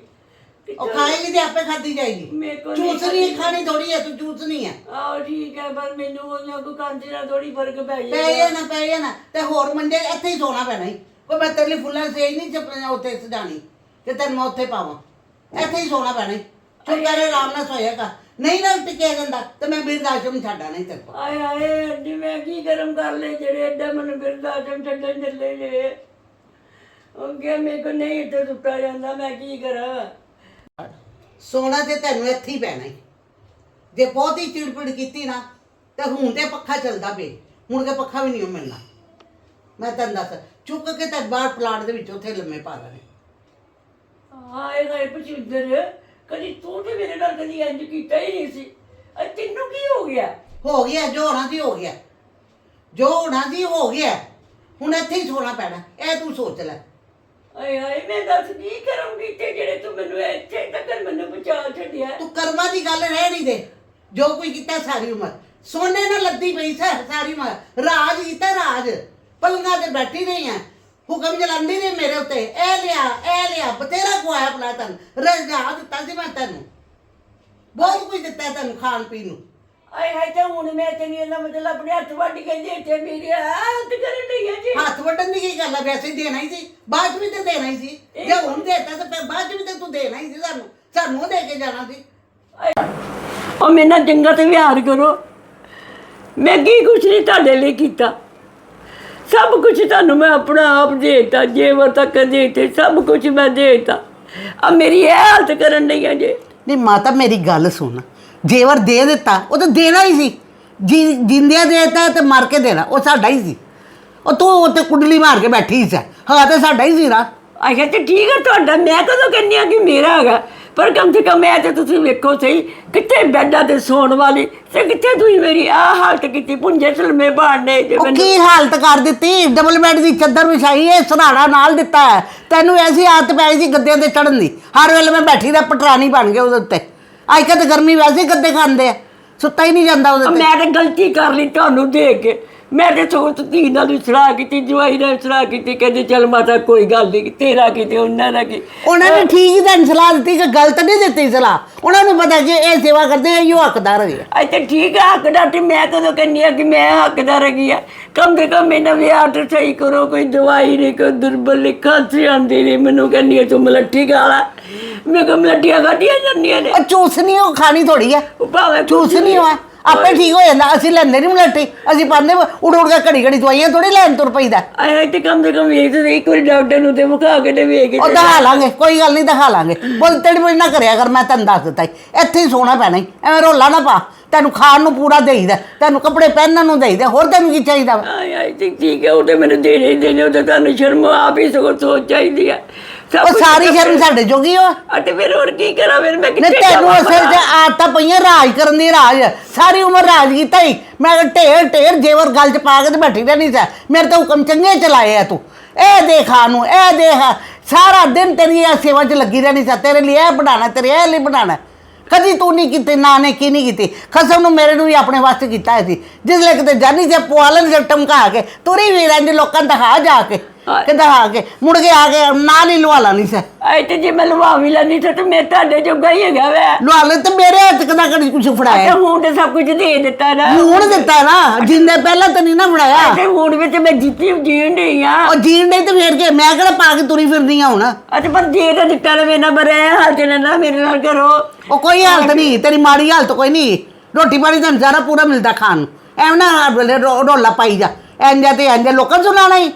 ਉਹ ਖਾਏਗੀ ਤੇ ਆਪੇ ਖਾਦੀ ਜਾਏਗੀ। ਮੇਰੇ ਕੋਲ ਨਹੀਂ ਖਾਣੀ ਥੋੜੀ ਹੈ ਤੂੰ ਚੂਸਣੀ ਹੈ ਆਹ ਠੀਕ ਹੈ ਪਰ ਮੈਨੂੰ ਉਹਨਾਂ ਕੋ ਖਾਂਸੀ ਨਾਲ ਥੋੜੀ ਫ਼ਰਕ ਪੈ ਪੈ ਜਾਏਗਾ ਜਾ ਨਾ ਪੈ ਜਾ ਨਾ ਤੇ ਹੋਰ ਮੰਜੇ ਇੱਥੇ ਹੀ ਸੋਣਾ ਪੈਣਾ ਹੀ ਕੋਈ ਮੈਂ ਤੇਰੇ ਲਈ ਫੁੱਲਾਂ ਸੇਜ ਨਹੀਂ ਚੱਪਣਾ ਉੱਥੇ ਸਜਾਣੀ ਕਿ ਤੈਨੂੰ ਮੈਂ ਉੱਥੇ ਪਾਵਾਂ। ਇੱਥੇ ਹੀ ਸੋਣਾ ਪੈਣਾ। ਚੁੱਪ ਕਰੇ ਆਰਾਮ ਨਾਲ ਸੋਏਗਾ ਨਹੀਂ ਨਾ ਟਿਕਿਆ ਜਾਂਦਾ ਤੇ ਮੈਂ ਬਿਰਧ ਆਸ਼ਰਮ ਛੱਡਾ ਨਹੀਂ ਤੇਰੇ ਕੋਲ। ਆਏ ਆਏ ਅੱਜ ਮੈਂ ਕੀ ਕਰਮ ਕਰ ਲੈ ਜਿਹੜੇ ਐਡਾ ਮੈਨੂੰ ਬਿਰਦਾ ਜਮ ਛੱਡਣ ਚੱਲੇ ਜੇ ਉਹ ਗਿਆ ਮੇਰੇ ਕੋ ਨਹੀਂ ਇੱਥੇ ਸੁੱਤਾ ਜਾਂਦਾ ਮੈਂ ਕੀ ਕਰਾਂ? ਸੋਣਾ ਤੇ ਤੈਨੂੰ ਇੱਥੇ ਹੀ ਪੈਣਾ ਈ। ਜੇ ਬਹੁਤੀ ਚਿੜਪਿੜ ਕੀਤੀ ਨਾ ਤੇ ਹੁਣ ਤੇ ਪੱਖਾ ਚੱਲਦਾ ਪਏ ਹੁਣ ਕੇ ਪੱਖਾ ਵੀ ਨਹੀਂ ਮਿਲਣਾ। ਮੈਂ ਤੈਨੂੰ ਦੱਸ ਚੁੱਕ ਕੇ ਤੇ ਬਾਹਰ ਪਲਾਟ ਦੇ ਵਿੱਚ ਉੱਥੇ ਲੰਮੇ ਪਾ ਲੈਣੇ ਆਏ ਗਏ ਪਚਿੰਦਰ ਕਦੀ ਤੂੰ ਤੇ ਮੇਰੇ ਨਾਲ ਕਦੀ ਇੰਜ ਕੀਤਾ ਹੀ ਨਹੀਂ ਸੀ। ਅ ਤੈਨੂੰ ਕੀ ਹੋ ਗਿਆ? ਹੋ ਗਿਆ ਜੋ ਹੋਣਾ ਸੀ ਹੋ ਗਿਆ। ਜੋ ਹੋਣਾ ਸੀ ਹੋ ਗਿਆ। ਹੁਣ ਇੱਥੇ ਹੀ ਸੋਣਾ ਪੈਣਾ ਇਹ ਤੂੰ ਸੋਚ ਲੈ। ਆਏ ਆਏ ਮੈਂ ਦੱਸ ਕੀ ਕਰੂੰਗੀ ਤੇ ਜਿਹੜੇ ਤੂੰ ਮੈਨੂੰ ਇੱਥੇ ਤੱਕ ਮੈਨੂੰ ਬਚਾ ਛੱਡਿਆ? ਤੂੰ ਕਰਮਾਂ ਦੀ ਗੱਲ ਰਹਿ ਨਹੀਂ ਦੇ। ਜੋ ਕੋਈ ਕੀਤਾ ਸਾਰੀ ਉਮਰ। ਸੋਨੇ ਨਾਲ ਲੱਦੀ ਪਈ ਸਾਰੀ ਉਮਰ। ਰਾਜ ਕੀਤਾ ਰਾਜ। ਪਲੰਗਾਂ ਤੇ ਬੈਠੀ ਰਹੀ ਆ। ਹੁਕਮ ਚਲਾਉਂਦੀ ਰਹੀ ਮੇਰੇ ਉੱਤੇ। ਇਹ ਲਿਆ ਇਹ ਲਿਆ ਬਤੇਰਾ ਖਵਾਇਆ ਆਪਣਾ ਤੈਨੂੰ। ਰਜਾ ਦਿੱਤਾ ਸੀ ਮੈਂ ਤੈਨੂੰ। ਬਹੁਤ ਕੁਝ ਦਿੱਤਾ ਤੈਨੂੰ ਖਾਣ ਪੀਣ ਨੂੰ। ਆਏ ਹਾਏ ਤੇ ਹੁਣ ਮੈਂ ਤੈਨੂੰ ਇਹਦਾ ਮਤਲਬ ਆਪਣੇ ਹੱਥ ਵੱਢ ਕੇ ਦੇ ਇੱਥੇ ਮੇਰੇ ਹੱਥ ਕਰਨ ਲਈ ਆ ਜੀ। ਹੱਥ ਵੱਢਣ ਦੀ ਕੀ ਗੱਲ ਆ? ਵੈਸੇ ਹੀ ਦੇਣਾ ਹੀ ਸੀ। ਬਾਅਦ 'ਚ ਵੀ ਤੇ ਦੇਣਾ ਹੀ ਸੀ। ਜੇ ਹੁਣ ਦੇਤਾ ਤਾਂ ਫਿਰ ਬਾਅਦ 'ਚ ਵੀ ਤੇ ਤੂੰ ਦੇਣਾ ਹੀ ਸੀ ਸਾਨੂੰ। ਸਾਨੂੰ ਦੇ ਕੇ ਜਾਣਾ ਸੀ। ਉਹ ਮੇਰੇ ਨਾਲ ਚੰਗਾ ਤੇ ਵਿਹਾਰ ਕਰੋ। ਮੈਂ ਕੀ ਕੁਛ ਨਹੀਂ ਤੁਹਾਡੇ ਲਈ ਕੀਤਾ। ਸਭ ਕੁਝ ਤੁਹਾਨੂੰ ਮੈਂ ਆਪਣਾ ਆਪ ਦੇਤਾ ਜੇਵਰ ਤੱਕ ਦੇਤੇ ਸਭ ਕੁਝ ਮੈਂ ਦੇਤਾ। ਆ ਮੇਰੀ ਇਹ ਹਾਲਤ ਕਰਨ ਲਈ ਆ ਜੇ। ਨਹੀਂ ਮਾਤਾ ਮੇਰੀ ਗੱਲ ਸੁਣ। ਜੇਵਰ ਦੇ ਦਿੱਤਾ ਉਹ ਤਾਂ ਦੇਣਾ ਹੀ ਸੀ। ਜੀ ਜਿੰਦਿਆਂ ਦੇਤਾ ਤੇ ਮਰ ਕੇ ਦੇਣਾ ਉਹ ਸਾਡਾ ਹੀ ਸੀ। ਉਹ ਤੂੰ ਉੱਤੇ ਕੁੰਡਲੀ ਮਾਰ ਕੇ ਬੈਠੀ ਸੀ। ਹਾਂ ਤੇ ਸਾਡਾ ਹੀ ਸੀ ਨਾ। ਆਖਿਆ ਤੇ ਠੀਕ ਹੈ ਤੁਹਾਡਾ। ਮੈਂ ਕਦੋਂ ਕਹਿੰਦੀ ਆ ਕਿ ਮੇਰਾ ਹੈਗਾ? ਪਰ ਕਮ ਸੇ ਕਮ ਮੈਂ ਤੇ ਤੁਸੀਂ ਵੇਖੋ ਸਹੀ ਕਿੱਥੇ ਬੈੱਡਾਂ ਤੇ ਸੌਣ ਵਾਲੀ ਤੇ ਕਿੱਥੇ ਤੁਸੀਂ ਮੇਰੀ ਆਹ ਹਾਲਤ ਕੀਤੀ ਪੁੰਜੇ ਸਲਮੇ ਬਾੜਨੇ ਜੇ ਉਹ ਮੈਨੂੰ ਕੀ ਹਾਲਤ ਕਰ ਦਿੱਤੀ? ਡਬਲ ਬੈੱਡ ਦੀ ਚੱਦਰ ਵਿਛਾਈ ਹੈ ਸਰਾੜਾ ਨਾਲ ਦਿੱਤਾ ਹੈ। ਤੈਨੂੰ ਐਸੀ ਆਦਤ ਪੈ ਗਈ ਸੀ ਗੱਦਿਆਂ ਤੇ ਚੜਨ ਦੀ। ਹਰ ਵੇਲੇ ਮੈਂ ਬੈਠੀ ਦਾ ਪਟਰਾਣੀ ਬਣ ਗਿਆ ਉਹਦੇ ਉੱਤੇ। ਅੱਜ ਕੱਲ੍ਹ ਤੇ ਗਰਮੀ ਵੈਸੇ ਹੀ ਗੱਦੇ ਖਾਂਦੇ ਆ। ਸੁੱਤਾ ਹੀ ਨਹੀਂ ਜਾਂਦਾ ਉਹਦੇ ਤੇ ਮੈਂ ਤੇ ਗਲਤੀ ਕਰ ਲਈ ਤੁਹਾਨੂੰ ਦੇਖ ਕੇ। ਮੈਂ ਤੇ ਸੋਚ ਧੀ ਨਾਲ ਵੀ ਸਲਾਹ ਕੀਤੀ ਜਵਾਈ ਨਾਲ ਸਲਾਹ ਕੀਤੀ ਕਹਿੰਦੇ ਚੱਲ ਮਾਤਾ ਕੋਈ ਗੱਲ ਨਹੀਂ ਤੇਰਾ ਕਿਤੇ ਉਹਨਾਂ ਦਾ ਕੀ। ਉਹਨਾਂ ਨੇ ਠੀਕ ਹੀ ਤੁਹਾਨੂੰ ਸਲਾਹ ਦਿੱਤੀ ਕਿ ਗਲਤ ਨਹੀਂ ਦਿੱਤੀ ਸਲਾਹ। ਉਹਨਾਂ ਨੂੰ ਪਤਾ ਕਿ ਇਹ ਸੇਵਾ ਕਰਦੇ ਆ ਇਹੋ ਹੱਕਦਾਰ ਹੈਗੇ ਤੇ ਠੀਕ ਹੈ ਹੱਕਦਾਰ ਤੇ ਮੈਂ ਕਦੋਂ ਕਹਿੰਦੀ ਆ ਕਿ ਮੈਂ ਹੱਕਦਾਰ ਹੈਗੀ ਆ। ਕਮ ਸੇ ਕਮ ਇਹਨਾਂ ਵਿਆਹ ਤੇ ਸਹੀ ਕਰੋ ਕੋਈ ਦਵਾਈ ਨਹੀਂ ਕੋਈ ਦੁਰਬਲ ਖਾਂਸੀ ਆਉਂਦੀ ਨਹੀਂ ਮੈਨੂੰ ਕਹਿੰਦੀ ਆ ਤੂੰ ਮਲੱਠੀ ਖਾ ਲੈ। ਮੈਂ ਕਿਹਾ ਮਲੱਠੀਆਂ ਖਾਧੀਆਂ ਜਾਂਦੀਆਂ ਨੇ। ਉਹ ਚੂਸਣੀ ਉਹ ਖਾਣੀ ਥੋੜੀ ਆ। ਉਹ ਭਾਵੇਂ ਚੂਸਣੀ ਹੋਆ ਆਪੇ ਠੀਕ ਹੋ ਜਾਂਦਾ ਅਸੀਂ ਲੈਂਦੇ ਨਹੀਂ ਮਲੱਟੀ ਅਸੀਂ ਪਾਉਂਦੇ ਉੜ ਉੜ ਕੇ ਘੜੀ ਘੜੀ ਦਵਾਈਆਂ ਥੋੜੀ ਲੈਣ ਤੁਰ ਪਈਦਾ ਆਇਆ ਤੇ ਕਮ ਸੇ ਕਮ ਵੇਖ ਤੇ ਇੱਕ ਵਾਰੀ ਡਾਕਟਰ ਨੂੰ ਤੇ ਵਿਖਾ ਕੇ ਤੇ ਵੇਖ ਉਹ ਦਿਖਾ ਲਾਂਗੇ ਕੋਈ ਗੱਲ ਨਹੀਂ ਦਿਖਾ ਲਾਂਗੇ ਬੋਲ ਤੇਰੀ ਬੋਲ ਨਾ ਕਰਿਆ ਕਰ ਮੈਂ ਤੈਨੂੰ ਦੱਸ ਦਿੱਤਾ ਈ। ਇੱਥੇ ਹੀ ਸੋਣਾ ਪੈਣਾ ਈ। ਐਵੇਂ ਰੋਲਾ ਨਾ ਪਾ ਤੈਨੂੰ ਖਾਣ ਨੂੰ ਪੂਰਾ ਦੇਈਦਾ ਤੈਨੂੰ ਕੱਪੜੇ ਪਹਿਨਣ ਨੂੰ ਦੇਈਦਾ ਹੋਰ ਤੈਨੂੰ ਕੀ ਚਾਹੀਦਾ ਵਾ? ਆਏ ਆਏ ਤੇ ਠੀਕ ਹੈ ਉਹ ਤੇ ਮੈਨੂੰ ਦੇਣੇ ਹੀ ਦੇਣੇ ਉਹ ਤੇ ਤੁਹਾਨੂੰ ਸ਼ਰਮ ਆਪ ਹੀ ਸਗੋਂ ਸੋਚ ਚਾਹੀਦੀ ਹੈ ਉਹ ਸਾਰੀ ਸ਼ਰਮ ਸਾਡੇ ਜੋਗੀ ਓ ਆ। ਤੇ ਫਿਰ ਹੋਰ ਕੀ ਕਰਾਂ? ਫਿਰ ਮੈਂ ਨੇ ਕਿੱਥੇ ਤੈਨੂੰ ਜਾਵਾਂ ਅਸਲ 'ਚ ਆਦਤਾਂ ਪਈਆਂ ਰਾਜ ਕਰਨ ਦੀ ਰਾਜ। ਸਾਰੀ ਉਮਰ ਰਾਜ ਕੀਤਾ ਹੀ। ਮੈਂ ਢੇਰ ਢੇਰ ਜੇਵਰ ਗੱਲ 'ਚ ਪਾ ਕੇ ਤੇ ਬੈਠੀ ਰਹਿਣੀ ਸਾ। ਮੇਰੇ ਤਾਂ ਹੁਕਮ ਚੰਗੇ ਚਲਾਏ ਆ ਤੂੰ। ਇਹ ਦੇਖਾ ਨੂੰ ਇਹ ਦੇਖ। ਸਾਰਾ ਦਿਨ ਤੇਰੀ ਇਹ ਸੇਵਾ 'ਚ ਲੱਗੀ ਰਹਿਣੀ ਸਾ। ਤੇਰੇ ਲਈ ਇਹ ਬਣਾਣਾ ਤੇਰੇ ਇਹ ਲਈ ਬਣਾਣਾ ਕਦੀ ਤੂੰ ਨਹੀਂ ਕੀਤੀ ਨਾ ਨੇ ਕੀ ਨਹੀਂ ਕੀਤੀ। ਖਸਮ ਨੂੰ ਮੇਰੇ ਨੂੰ ਵੀ ਆਪਣੇ ਵਾਸਤੇ ਕੀਤਾ ਸੀ। ਜਿਸ ਲਈ ਕਿਤੇ ਜਾਨੀ ਜੇ ਪੁਆਲਨ ਜੇ ਟਮਕਾ ਕੇ ਤੁਰੀ ਵੀ ਰਹਿੰਦੀ ਲੋਕਾਂ ਦਾ ਦਿਖਾ ਜਾ ਕੇ। ਹਾਂ। ਕਿ ਦਿਖਾ ਕੇ ਮੁੜ ਕੇ ਆ ਕੇ ਨਾਲ ਹੀ ਲਵਾ ਲਾਣੀ ਸਾ। ਆਏ ਤੇ ਜੇ ਮੈਂ ਲਵਾ ਵੀ ਲੈਂਦੀ ਤਾਂ ਤੇ ਮੈਂ ਤੁਹਾਡੇ ਜੋਗਾ ਹੀ ਹੈਗਾ ਵੈ। ਲਵਾ ਲੈ ਤੇ ਮੇਰੇ ਹੱਥ ਕਦਾ ਕਦੀ ਕੁਝ ਤੇ ਫੜਾਇਆ? ਹੁਣ ਤੇ ਸਭ ਕੁਝ ਦੇ ਦਿੱਤਾ ਨਾ। ਹੁਣ ਦਿੱਤਾ ਨਾ? ਜਿੰਦੇ ਪਹਿਲਾਂ ਤਾਂ ਨਹੀਂ ਨਾ ਫੜਾਇਆ। ਤੇ ਹੁਣ ਵਿੱਚ ਮੈਂ ਜਿੱਤੀ ਜੀਣ ਰਹੀ ਆ। ਉਹ ਜੀਣ ਨਹੀਂ ਤੇ ਫੇਰ ਕੇ? ਮੈਂ ਕਿਹੜਾ ਪਾ ਕੇ ਤੁਰੀ ਫਿਰਦੀ ਆ ਹੁਣ? ਅਤੇ ਪਰ ਦੇ ਤਾਂ ਦਿੱਤਾ ਨਾ ਮੇਰਾ ਬਰੇ ਹਾਲ ਤੇ ਨਾ ਮੇਰੇ ਨਾਲ ਕਰੋ। ਉਹ ਕੋਈ ਹਾਲਤ ਨਹੀਂ ਤੇਰੀ ਮਾੜੀ ਹਾਲਤ ਕੋਈ ਨਹੀਂ। ਰੋਟੀ ਪਾਣੀ ਤਾਂ ਸਾਰਾ ਪੂਰਾ ਮਿਲਦਾ ਖਾਣ ਨੂੰ। ਐਵੇਂ ਨਾ ਰੌਲਾ ਪਾਈ ਜਾ। ਇੰਜਾ ਤੇ ਇੰਜਾ ਲੋਕਾਂ ਨੂੰ ਸੁਣਾਉਣਾ ਹੀ।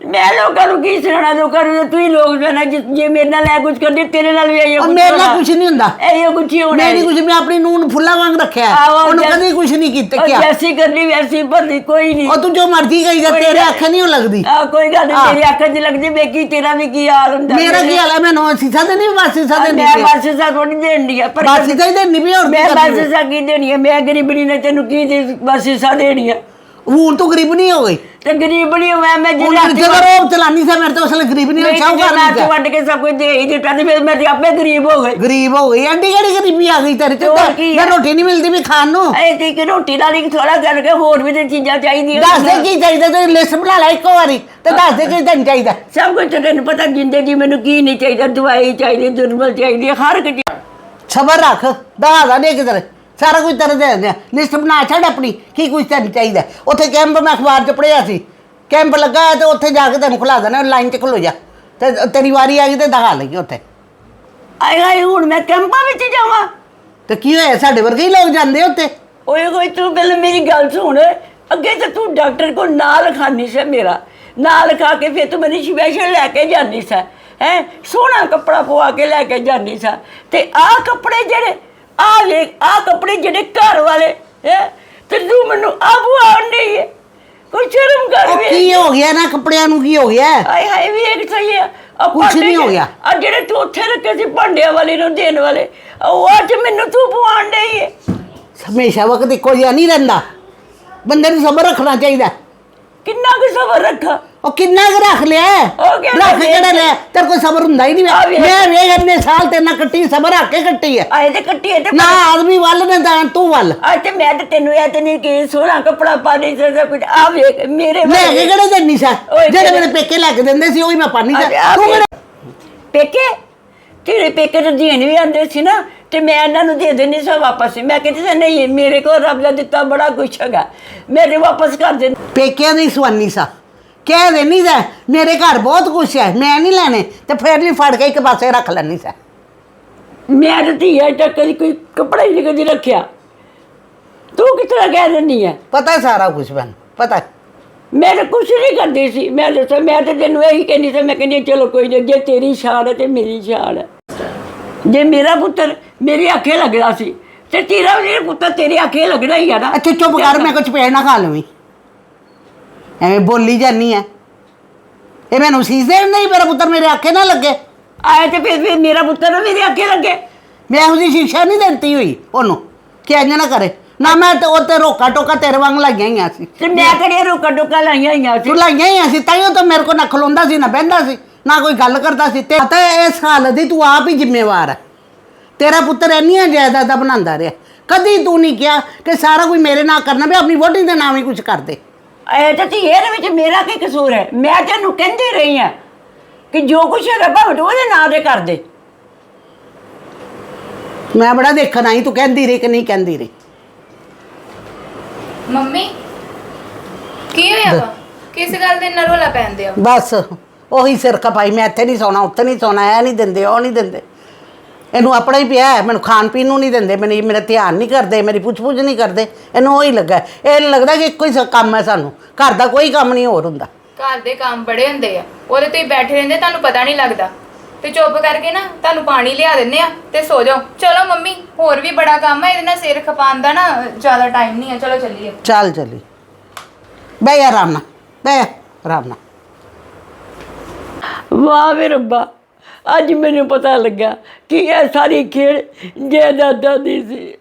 ਮੈਂ ਲੋਕਾਂ ਨੂੰ ਕੀ ਸੁਣਾਣਾ ਲੋਕਾਂ ਨੂੰ ਤੂੰ ਹੀ ਲੋਕ ਸੁਣਾ ਜੇ ਮੇਰੇ ਨਾਲ ਐ ਕੁਝ ਕਰਦੀ ਤੇਰੇ ਨਾਲ ਵੀ ਇਹੋ ਕੁਝ ਮੇਰੇ ਨਾਲ ਕੁਝ ਨਹੀਂ ਹੁੰਦਾ। ਇਹੋ ਕੁਝ ਹੀ ਹੋਣਾ ਮੈਂ ਨਹੀਂ ਕੁਝ ਮੈਂ ਆਪਣੀ ਨੂੰਹ ਨੂੰ ਫੁੱਲਾ ਵਾਂਗ ਰੱਖਿਆ ਹੈ। ਉਹਨੂੰ ਕਦੀ ਕੁਝ ਨਹੀਂ ਕੀਤਾ ਕਿਹਾ। ਜੈਸੀ ਕਰਨੀ ਵੈਸੀ ਭਰਨੀ ਕੋਈ ਨਹੀਂ। ਉਹ ਤੂੰ ਜੋ ਮਰਜ਼ੀ ਕਹੀ ਜਾ ਤੇਰੇ ਅੱਖ ਨਹੀਂ ਲੱਗਦੀ। ਆ ਕੋਈ ਗੱਲ ਨਹੀਂ। ਤੇਰੀ ਅੱਖ 'ਚ ਲੱਗਦੀ ਵੇਖੀ ਤੇਰਾ ਵੀ ਕੀ ਹਾਲ ਹੁੰਦਾ। ਮੇਰਾ ਕੀ ਹਾਲ ਹੈ? ਮੈਂ ਨੋ ਸੀਸਾ ਤੇ ਨਹੀਂ ਬਸ ਸੀਸਾ ਤੇ ਮੈਂ ਨਹੀਂ। ਬਸ ਸਾ ਥੋੜੀ ਦੇਣ ਦੀ ਆ ਪਰ ਬਸ ਸੀਸਾ ਹੀ ਤੇ ਨਹੀਂ ਵੀ ਹੋਰ ਮੈਂ ਬਸ ਸਾ ਕੀ ਦੇਣੀ ਆ ਮੈਂ ਗਰੀਬਣੀ ਨੇ ਤੈਨੂੰ ਕੀ ਦੇ ਬਸ ਸਾ ਦੇਣੀ ਆ ਹੁਣ ਤੂੰ ਗਰੀਬ ਨਹੀਂ ਹੋ ਗਈ? ਤੇ ਗਰੀਬਣੀ ਮੈਂ ਮੈਂ ਹੁਣ ਜਿਹੜੇ ਜਦੋਂ ਰੋਬ ਚਲਾਨੀ ਸੀ ਮੇਰੇ ਤੋਂ ਅਸਲ ਗਰੀਬ ਨਹੀਂ ਸ਼ਾਹੂਕਾਰ ਮੈਂ ਨਹੀਂ ਤੇ ਵੱਢ ਕੇ ਸਭ ਕੁਝ ਦੇ ਹੀ ਦਿੱਤਾ ਤੇ ਫਿਰ ਮੈਂ ਤੇ ਆਪੇ ਗਰੀਬ ਹੋ ਗਈ। ਗਰੀਬ ਹੋ ਗਈ। ਐਂਡੀ ਕਿਹੜੀ ਗਰੀਬੀ ਆ ਗਈ ਤੇਰੇ ਚ ਹੋਰ ਕੀ? ਰੋਟੀ ਨਹੀਂ ਮਿਲਦੀ ਵੀ ਖਾਣ ਨੂੰ। ਐ ਤੇ ਕਿ ਰੋਟੀ ਨਾਲ ਹੀ ਥੋੜਾ ਕਰਕੇ ਹੋਰ ਵੀ ਤੇ ਚੀਜ਼ਾਂ ਚਾਹੀਦੀਆਂ ਦੱਸ ਦੇ ਕੀ ਚਾਹੀਦਾ ਤੇ ਲਿਸਟ ਬਣਾ ਲੈ ਇੱਕੋ ਵਾਰੀ ਤੇ ਦੱਸ ਦੇ ਕੀ ਤੈਨੂੰ ਚਾਹੀਦਾ। ਸਭ ਕੁਝ ਤੇ ਤੈਨੂੰ ਪਤਾ ਜ਼ਿੰਦਗੀ ਮੈਨੂੰ ਕੀ ਨਹੀਂ ਚਾਹੀਦਾ ਦਵਾਈ ਚਾਹੀਦੀ ਦੁਰਬਲ ਚਾਹੀਦੀ ਹੈ, ਹਰ ਇੱਕ ਚੀਜ਼। ਸਬਰ ਰੱਖ ਦਹਾਦਾ ਦੇ ਕਿਧਰ ਸਾਰਾ ਕੁਝ ਤੇਰੇ ਦੇ ਦਿੰਦੇ ਆ। ਲਿਸਟ ਬਣਾ ਛੱਡ ਆਪਣੀ ਕੀ ਕੁਝ ਤੈਨੂੰ ਚਾਹੀਦਾ। ਉੱਥੇ ਕੈਂਪ ਮੈਂ ਅਖਬਾਰ 'ਚ ਪੜ੍ਹਿਆ ਸੀ। ਕੈਂਪ ਲੱਗਾ ਹੈ ਤੇ ਉੱਥੇ ਜਾ ਕੇ ਤੈਨੂੰ ਖੁਲਾ ਦੇਣਾ ਲਾਈਨ 'ਚ ਖਲੋ ਜਾ। ਤੇ ਤੇਰੀ ਵਾਰੀ ਆ ਗਈ ਤੇ ਦਿਖਾ ਲਈ ਉੱਥੇ। ਆਏ ਹਾਏ ਹੁਣ ਮੈਂ ਕੈਂਪਾਂ ਵਿੱਚ ਜਾਵਾਂ। ਤੇ ਕੀ ਹੋਇਆ ਸਾਡੇ ਵਰਗੇ ਹੀ ਲੋਕ ਜਾਂਦੇ ਉੱਥੇ? ਓਏ ਕੋਈ ਤੂੰ ਪਹਿਲਾਂ ਮੇਰੀ ਗੱਲ ਸੁਣ। ਅੱਗੇ ਤਾਂ ਤੂੰ ਡਾਕਟਰ ਕੋਲ ਨਾਂ ਲਿਖਾਨੀ ਸੀ ਮੇਰਾ। ਨਾਂ ਲਿਖਾ ਕੇ ਫਿਰ ਤੂੰ ਮੈਨੂੰ ਸਪੈਸ਼ਲ ਲੈ ਕੇ ਜਾਂਦੀ ਸੀ। ਹੈ ਸੋਹਣਾ ਕੱਪੜਾ ਪਵਾ ਕੇ ਲੈ ਕੇ ਜਾਂਦੀ ਸੀ। ਤੇ ਆਹ ਕੱਪੜੇ ਜਿਹੜੇ ਆਹ ਵੇਖ ਆਹ ਕੱਪੜੇ ਜਿਹੜੇ ਘਰ ਵਾਲੇ ਹੈ? ਤੇ ਤੂੰ ਮੈਨੂੰ ਆ ਬੁਆਉਣ ਨਹੀਂ ਹੈ ਕੋਈ ਸ਼ਰਮ ਕਰ ਉਹ ਵੇ ਕੀ ਹੋ ਗਿਆ ਨਾ ਕੱਪੜਿਆਂ ਨੂੰ ਕੀ ਹੋ ਗਿਆ? ਹਾਏ ਹਾਏ ਵੀ ਇੱਕ ਸਹੀ ਹੈ ਆ ਕੁਛ ਭਾਂਡੇ ਨਹੀਂ ਹੋ ਗਿਆ। ਆ ਜਿਹੜੇ ਤੂੰ ਉੱਥੇ ਰੱਖੇ ਸੀ ਭਾਂਡਿਆਂ ਵਾਲੇ ਨੂੰ ਦੇਣ ਵਾਲੇ ਉਹ ਅੱਜ ਮੈਨੂੰ ਤੂੰ ਪਵਾਉਣ ਡਈ ਹੈ ਹਮੇਸ਼ਾ ਵਕਤ ਇੱਕੋ ਜਿਹਾ ਨਹੀਂ ਰਹਿੰਦਾ। ਬੰਦੇ ਨੂੰ ਸਬਰ ਰੱਖਣਾ ਚਾਹੀਦਾ। ਕਿੰਨਾ ਕੁ ਸਬਰ ਰੱਖਾ? ਉਹ ਕਿੰਨਾ ਕੁ ਰੱਖ ਲਿਆ? ਰੱਖ ਵੇਖ- ਲਿਆ? ਤੇਰੇ ਕੋਲ ਸਬਰ ਹੁੰਦਾ ਹੀ ਨਹੀਂ ਆ। ਮੈਂ ਵੇਖ ਇੰਨੇ ਸਾਲ ਤੇ ਨਾ ਕੱਟੀ ਸਬਰ ਰੱਖ ਕੇ ਕੱਟੀ ਹੈ ਆਏ ਤੇ ਕੱਟੀ ਤੇ ਨਾ ਆਦਮੀ ਵੱਲ ਨਾ ਤਾਂ ਤੂੰ ਵੱਲ। ਅੱਜ ਤੇ ਮੈਂ ਤੇ ਤੈਨੂੰ ਇਹ ਤੇ ਨਹੀਂ ਕਿ ਸੋਹਣਾ ਕੱਪੜਾ ਪਾ ਨਹੀਂ ਸਕਦਾ ਕੁਝ। ਆ ਵੇਖ ਮੇਰੇ ਲੈ ਕੇ ਕਿਹੜੇ ਦਿੰਨੀ ਸਾ? ਓਏ ਜਿਹੜੇ ਮੇਰੇ ਪੇਕੇ ਲੈ ਕੇ ਦਿੰਦੇ ਸੀ ਉਹੀ ਮੈਂ ਪਾਣੀ ਆ- ਸਾ। ਆ ਤੂੰ। ਕਿਹੜੇ ਪੇਕੇ? ਤੇਰੇ ਪੇਕੇ ਤੇ ਦੇਣ ਵੀ ਆਂਦੇ ਸੀ ਨਾ। ਤੇ ਮੈਂ ਇਹਨਾਂ ਨੂੰ ਦੇ ਦੇਣੀ ਸਾ ਵਾਪਸ। ਮੈਂ ਕਹਿੰਦੀ ਸੀ ਨਹੀਂ ਮੇਰੇ ਕੋਲ ਰੱਬ ਦਾ ਦਿੱਤਾ ਬੜਾ ਕੁਛ ਹੈਗਾ। ਮੇਰੇ ਵਾਪਸ ਕਰ ਦੇ ਪੇਕਿਆਂ ਦੀ ਸਵਾਨੀ ਸਾ। ਕਹਿ ਦੇਣੀ ਸਾ ਮੇਰੇ ਘਰ ਬਹੁਤ ਕੁਛ ਹੈ ਮੈਂ ਨਹੀਂ ਲੈਣੇ ਤੇ ਫਿਰ ਵੀ ਫੜ ਕੇ ਇੱਕ ਪਾਸੇ ਰੱਖ ਲੈਣੀ ਸਾ। ਮੈਂ ਤੇ ਧੀਆ ਤੱਕ ਕਦੀ ਕੋਈ ਕੱਪੜਾ ਹੀ ਨਹੀਂ ਕਦੀ ਰੱਖਿਆ। ਤੂੰ ਤਰ੍ਹਾਂ ਕਹਿ ਦਿੰਦੀ ਹੈ ਪਤਾ ਸਾਰਾ ਕੁਝ ਮੈਨੂੰ ਪਤਾ। ਮੈਂ ਤਾਂ ਕੁਛ ਨਹੀਂ ਕਰਦੀ ਸੀ। ਮੈਂ ਦੱਸਿਆ ਮੈਂ ਤਾਂ ਤੈਨੂੰ ਇਹੀ ਕਹਿੰਦੀ ਸੀ ਮੈਂ ਕਹਿੰਦੀ ਚਲੋ ਕੋਈ ਨਹੀਂ ਜੇ ਤੇਰੀ ਸ਼ਾਨ ਹੈ ਤੇ ਮੇਰੀ ਸ਼ਾਨ ਹੈ। ਜੇ ਮੇਰਾ ਪੁੱਤਰ ਮੇਰੀ ਅੱਖੇ ਲੱਗਦਾ ਸੀ ਤੇ ਤੇਰਾ ਵੀ ਪੁੱਤਰ ਤੇਰੀ ਅੱਖੇ ਲੱਗਣਾ ਹੀ ਆ ਨਾ। ਅੱਛਾ ਚੁੱਪ ਕਰ ਮੈਂ ਕੁਝ ਪੇੜ ਨਾ ਖਾ ਲਵੀਂ। ਐਵੇਂ ਬੋਲੀ ਜਾਨੀ ਹੈ ਇਹ ਮੈਨੂੰ ਸੀਸ ਦੇਣ ਨਹੀਂ ਮੇਰਾ ਪੁੱਤਰ ਮੇਰੇ ਆਖੇ ਨਾ ਲੱਗੇ। ਆਏ ਤੇ ਫਿਰ ਫਿਰ ਮੇਰਾ ਪੁੱਤਰ ਨਾ ਮੇਰੇ ਅੱਖੇ ਲੱਗੇ। ਮੈਂ ਜਿਹੀ ਸਿੱਖਿਆ ਨਹੀਂ ਦਿੱਤੀ ਹੋਈ ਉਹਨੂੰ ਕਿ ਇੰਜ ਨਾ ਕਰੇ। ਨਾ ਮੈਂ ਤੇ ਉਹ ਤੇ ਰੋਕਾ ਟੋਕਾ ਤੇਰੇ ਵਾਂਗ ਲਾਈਆਂ ਹੀ ਸੀ। ਤੇ ਮੈਂ ਕਿਹੜੀਆਂ ਰੋਕਾ ਟੋਕਾ ਲਾਈਆਂ ਹੋਈਆਂ ਸੀ। ਤੂੰ ਲਾਈਆਂ ਹੀ ਸੀ ਤਾਈਓ ਤਾਂ ਮੇਰੇ ਕੋਲ ਨਾ ਖਲੋਂਦਾ ਸੀ ਨਾ ਬਹਿੰਦਾ ਸੀ। ਨਾ ਕੋਈ ਗੱਲ ਕਰਦਾ ਸੀ। ਤੇ ਪਤਾ ਇਸ ਹਾਲਤ ਦੀ ਤੂੰ ਆਪ ਹੀ ਜ਼ਿੰਮੇਵਾਰ ਹੈ। ਤੇਰਾ ਪੁੱਤਰ ਇੰਨੀਆਂ ਜਾਇਦਾਦਾਂ ਬਣਾਉਂਦਾ ਰਿਹਾ। ਕਦੀ ਤੂੰ ਨਹੀਂ ਕਿਹਾ ਕਿ ਸਾਰਾ ਕੁਝ ਮੇਰੇ ਨਾਲ ਕਰਨਾ ਵੀ ਆਪਣੀ ਵੋਟੀ ਦੇ ਨਾਮ ਹੀ ਕੁਝ ਕਰ ਦੇ। ਐ ਤੇ ਇਹਦੇ ਵਿੱਚ ਮੇਰਾ ਕੀ ਕਸੂਰ ਹੈ? ਮੈਂ ਤੈਨੂੰ ਕਹਿੰਦੀ ਰਹੀ ਆ ਕਿ ਜੋ ਕੁਛ ਭਾਵੇਂ ਤੂੰ ਉਹਦੇ ਨਾਂ ਦੇ ਕਰ ਦੇ। ਮੈਂ ਬੜਾ ਦੇਖਣ ਆਈ ਤੂੰ ਕਹਿੰਦੀ ਰਹੀ ਕਿ ਨਹੀਂ ਕਹਿੰਦੀ ਰਹੀ। ਮੰਮੀ ਕੀ ਹੋਇਆ ਵਾ? ਕਿਸ ਗੱਲ ਦੇ ਨਾਲ ਰੋਲਾ ਪੈਂਦੇ ਆ ਬਸ। ਉਹੀ ਸਿਰ ਖਪਾਈ ਮੈਂ ਇੱਥੇ ਨਹੀਂ ਸੌਣਾ ਉੱਥੇ ਨਹੀਂ ਸੌਣਾ ਇਹ ਨਹੀਂ ਦਿੰਦੇ ਉਹ ਨਹੀਂ ਦਿੰਦੇ। ਇਹਨੂੰ ਆਪਣਾ ਹੀ ਪਿਆ ਹੈ, ਮੈਨੂੰ ਖਾਣ ਪੀਣ ਨੂੰ ਨਹੀਂ ਦਿੰਦੇ ਮੈਨੂੰ ਮੇਰਾ ਧਿਆਨ ਨਹੀਂ ਕਰਦੇ ਮੇਰੀ ਪੁੱਛ ਪੁੱਛ ਨਹੀਂ ਕਰਦੇ ਇਹਨੂੰ ਉਹੀ ਲੱਗਾ ਹੈ। ਇਹ ਲੱਗਦਾ ਕਿ ਇੱਕੋ ਹੀ ਸ- ਕੰਮ ਹੈ ਸਾਨੂੰ ਘਰ ਦਾ ਕੋਈ ਕੰਮ ਨਹੀਂ ਹੋਰ ਹੁੰਦਾ। ਘਰ ਦੇ ਕੰਮ ਬੜੇ ਹੁੰਦੇ ਆ ਉਹਦੇ ਤੇ ਹੀ ਬੈਠੇ ਰਹਿੰਦੇ ਤੁਹਾਨੂੰ ਪਤਾ ਨਹੀਂ ਲੱਗਦਾ। ਤੇ ਚੁੱਪ ਕਰਕੇ ਨਾ ਤੁਹਾਨੂੰ ਪਾਣੀ ਲਿਆ ਦਿੰਨੇ ਆ ਤੇ ਸੋ ਜਾਓ। ਚਲੋ ਮੰਮੀ ਹੋਰ ਵੀ ਬੜਾ ਕੰਮ ਹੈ ਇਹਦੇ ਨਾਲ ਸਿਰ ਖਪਾਉਣ ਦਾ ਨਾ ਜ਼ਿਆਦਾ ਟਾਈਮ ਨਹੀਂ ਹੈ ਚਲੋ ਚੱਲੀਏ। ਚੱਲ ਚੱਲੀ ਬਹਿ ਜਾ ਆਰਾਮ ਨਾਲ ਬਹਿ ਜਾ ਆਰਾਮ ਨਾਲ। ਵਾਹ ਵੇ ਰੱਬਾ ਅੱਜ ਮੈਨੂੰ ਪਤਾ ਲੱਗਾ ਕਿ ਇਹ ਸਾਰੀ ਖੇਡ ਜਾਇਦਾਦਾਂ ਦੀ ਸੀ।